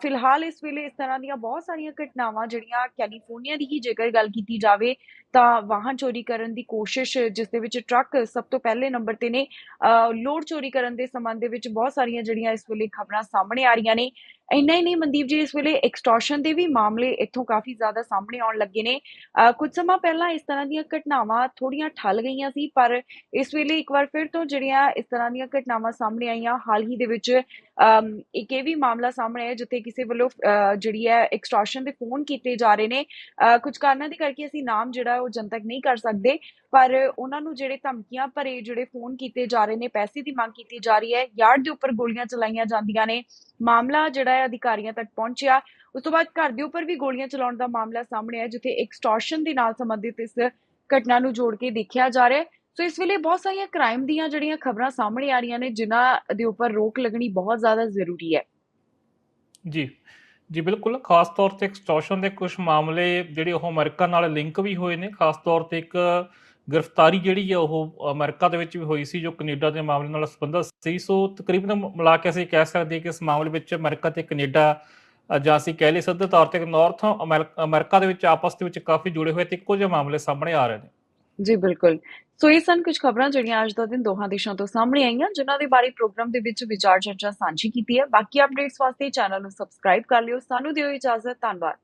ਫਿਲਹਾਲ ਇਸ ਵੇਲੇ ਇਸ ਤਰ੍ਹਾਂ ਦੀਆਂ ਬਹੁਤ ਸਾਰੀਆਂ ਘਟਨਾਵਾਂ ਜਿਹੜੀਆਂ ਕੈਲੀਫੋਰਨੀਆ ਦੀ ਹੀ ਜੇਕਰ ਗੱਲ ਕੀਤੀ ਜਾਵੇ ਤਾਂ ਵਾਹਨ ਚੋਰੀ ਕਰਨ ਦੀ ਕੋਸ਼ਿਸ਼ ਜਿਸ ਦੇ ਵਿੱਚ ਟਰੱਕ ਸਭ ਤੋਂ ਪਹਿਲੇ ਨੰਬਰ ਤੇ ਨੇ ਅਹ, ਲੋਡ ਚੋਰੀ ਕਰਨ ਦੇ ਸੰਬੰਧ ਦੇ ਵਿੱਚ ਬਹੁਤ ਸਾਰੀਆਂ ਜਿਹੜੀਆਂ ਇਸ ਵੇਲੇ ਖਬਰਾਂ ਸਾਹਮਣੇ ਆ ਰਹੀਆਂ ਨੇ। ਇੰਨਾ ਹੀ ਨਹੀਂ ਮਨਦੀਪ ਜੀ ਇਸ ਵੇਲੇ ਐਕਸਟੋਰਸ਼ਨ ਦੇ ਵੀ ਮਾਮਲੇ ਇੱਥੋਂ ਕਾਫੀ ਜ਼ਿਆਦਾ ਸਾਹਮਣੇ ਆਉਣ ਲੱਗੇ ਨੇ। ਕੁਝ ਸਮਾਂ ਪਹਿਲਾਂ ਇਸ ਤਰ੍ਹਾਂ ਦੀਆਂ ਘਟਨਾਵਾਂ ਥੋੜੀਆਂ ਠੱਲ ਗਈਆਂ ਸੀ ਪਰ ਇਸ ਵੇਲੇ ਇੱਕ ਵਾਰ ਫਿਰ ਤੋਂ ਜਿਹੜੀਆਂ ਇਸ ਤਰ੍ਹਾਂ ਦੀਆਂ ਘਟਨਾਵਾਂ ਸਾਹਮਣੇ ਆਈਆਂ ਹਾਲ ਹੀ ਦੇ ਵਿੱਚ ਇੱਕ ਇਹ ਵੀ ਮਾਮਲਾ ਸਾਹਮਣੇ ਆਇਆ ਜਿੱਥੇ ਕਿਸੇ ਵੱਲੋਂ ਜਿਹੜੀ ਹੈ ਐਕਸਟੋਰਸ਼ਨ ਦੇ ਫੋਨ ਕੀਤੇ ਜਾ ਰਹੇ ਨੇ। ਕੁਝ ਕਾਰਨਾਂ ਦੇ ਕਰਕੇ ਅਸੀਂ ਨਾਮ ਜਿਹੜਾ ਉਹ ਜਨਤਕ ਨਹੀਂ ਕਰ ਸਕਦੇ, ਪਰ ਉਹਨਾਂ ਨੂੰ ਜਿਹੜੇ ਧਮਕੀਆਂ ਭਰੇ ਜਿਹੜੇ ਫੋਨ ਕੀਤੇ ਜਾ ਰਹੇ ਨੇ, ਪੈਸੇ ਦੀ ਮੰਗ ਕੀਤੀ ਜਾ ਰਹੀ ਹੈ, ਯਾਰਡ ਦੇ ਉੱਪਰ ਗੋਲੀਆਂ ਚਲਾਈਆਂ ਜਾਂਦੀਆਂ ਨੇ। ਮਾਮਲਾ ਜਿਹੜਾ ਹੈ ਅਧਿਕਾਰੀਆਂ ਤੱਕ ਪਹੁੰਚਿਆ। ਉਸ ਤੋਂ ਬਾਅਦ ਘਰ ਦੇ ਉੱਪਰ ਵੀ ਗੋਲੀਆਂ ਚਲਾਉਣ ਦਾ ਮਾਮਲਾ ਸਾਹਮਣੇ ਆਇਆ, ਜਿੱਥੇ ਐਕਸਟੋਰਸ਼ਨ ਦੇ ਨਾਲ ਸੰਬੰਧਿਤ ਇਸ ਘਟਨਾ ਨੂੰ ਜੋੜ ਕੇ ਦੇਖਿਆ ਜਾ ਰਿਹਾ ਹੈ। ਸੋ ਇਸ ਵੇਲੇ ਬਹੁਤ ਸਾਰੀਆਂ ਕ੍ਰਾਈਮ ਦੀਆਂ ਜਿਹੜੀਆਂ ਖਬਰਾਂ ਸਾਹਮਣੇ ਆ ਰਹੀਆਂ ਨੇ, ਜਿਨ੍ਹਾਂ ਦੇ ਉੱਪਰ ਰੋਕ ਲੱਗਣੀ ਬਹੁਤ ਜ਼ਿਆਦਾ ਜ਼ਰੂਰੀ ਹੈ। ਜੀ। ਜੀ, ਬਿਲਕੁਲ। ਖਾਸ ਤੌਰ ਤੇ ਐਕਸਟੋਰਸ਼ਨ ਦੇ ਕੁਝ ਮਾਮਲੇ ਜਿਹੜੇ ਉਹ ਅਮਰੀਕਾ ਨਾਲ ਲਿੰਕ ਵੀ ਹੋਏ ਨੇ। ਖਾਸ ਤੌਰ ਤੇ ਇੱਕ ਗ੍ਰਿਫਤਾਰੀ ਜਿਹੜੀ ਹੈ ਉਹ ਅਮਰੀਕਾ ਦੇ ਵਿੱਚ ਵੀ ਹੋਈ ਸੀ, ਜੋ ਕੈਨੇਡਾ ਦੇ ਮਾਮਲੇ ਨਾਲ ਸੰਬੰਧਿਤ ਸੀ। ਸੋ, ਤਕਰੀਬਨ ਮਿਲਾ ਕੇ ਅਸੀਂ ਕਹਿ ਸਕਦੇ ਹਾਂ ਕਿ ਇਸ ਮਾਮਲੇ ਵਿੱਚ ਅਮਰੀਕਾ ਤੇ ਕੈਨੇਡਾ ਜਾਂ ਅਸੀਂ ਕਹਿ ਲਈ ਸਿੱਧੇ ਤੌਰ ਤੇ ਨਾਰਥ ਅਮਰੀਕਾ ਦੇ ਵਿੱਚ ਆਪਸ ਦੇ ਵਿੱਚ ਕਾਫੀ ਜੁੜੇ ਹੋਏ ਤੇ ਇੱਕੋ ਜਿਹੇ ਮਾਮਲੇ ਸਾਹਮਣੇ ਆ ਰਹੇ ਨੇ। ਜੀ ਬਿਲਕੁਲ। ਸੋ ਇਹ ਸਨ ਕੁਝ ਖਬਰਾਂ ਜਿਹੜੀਆਂ ਅੱਜ ਦਾ ਦਿਨ ਦੋਹਾਂ ਦੇਸ਼ਾਂ ਤੋਂ ਸਾਹਮਣੇ ਆਈਆਂ, ਜਿਨ੍ਹਾਂ ਦੇ ਬਾਰੇ ਪ੍ਰੋਗਰਾਮ ਦੇ ਵਿੱਚ ਵਿਚਾਰ ਚਰਚਾ ਸਾਂਝੀ ਕੀਤੀ ਹੈ। ਬਾਕੀ ਅਪਡੇਟਸ ਵਾਸਤੇ ਚੈਨਲ ਨੂੰ ਸਬਸਕ੍ਰਾਈਬ ਕਰ ਲਿਓ। ਸਾਨੂੰ ਦਿਓ ਇਜਾਜ਼ਤ। ਧੰਨਵਾਦ।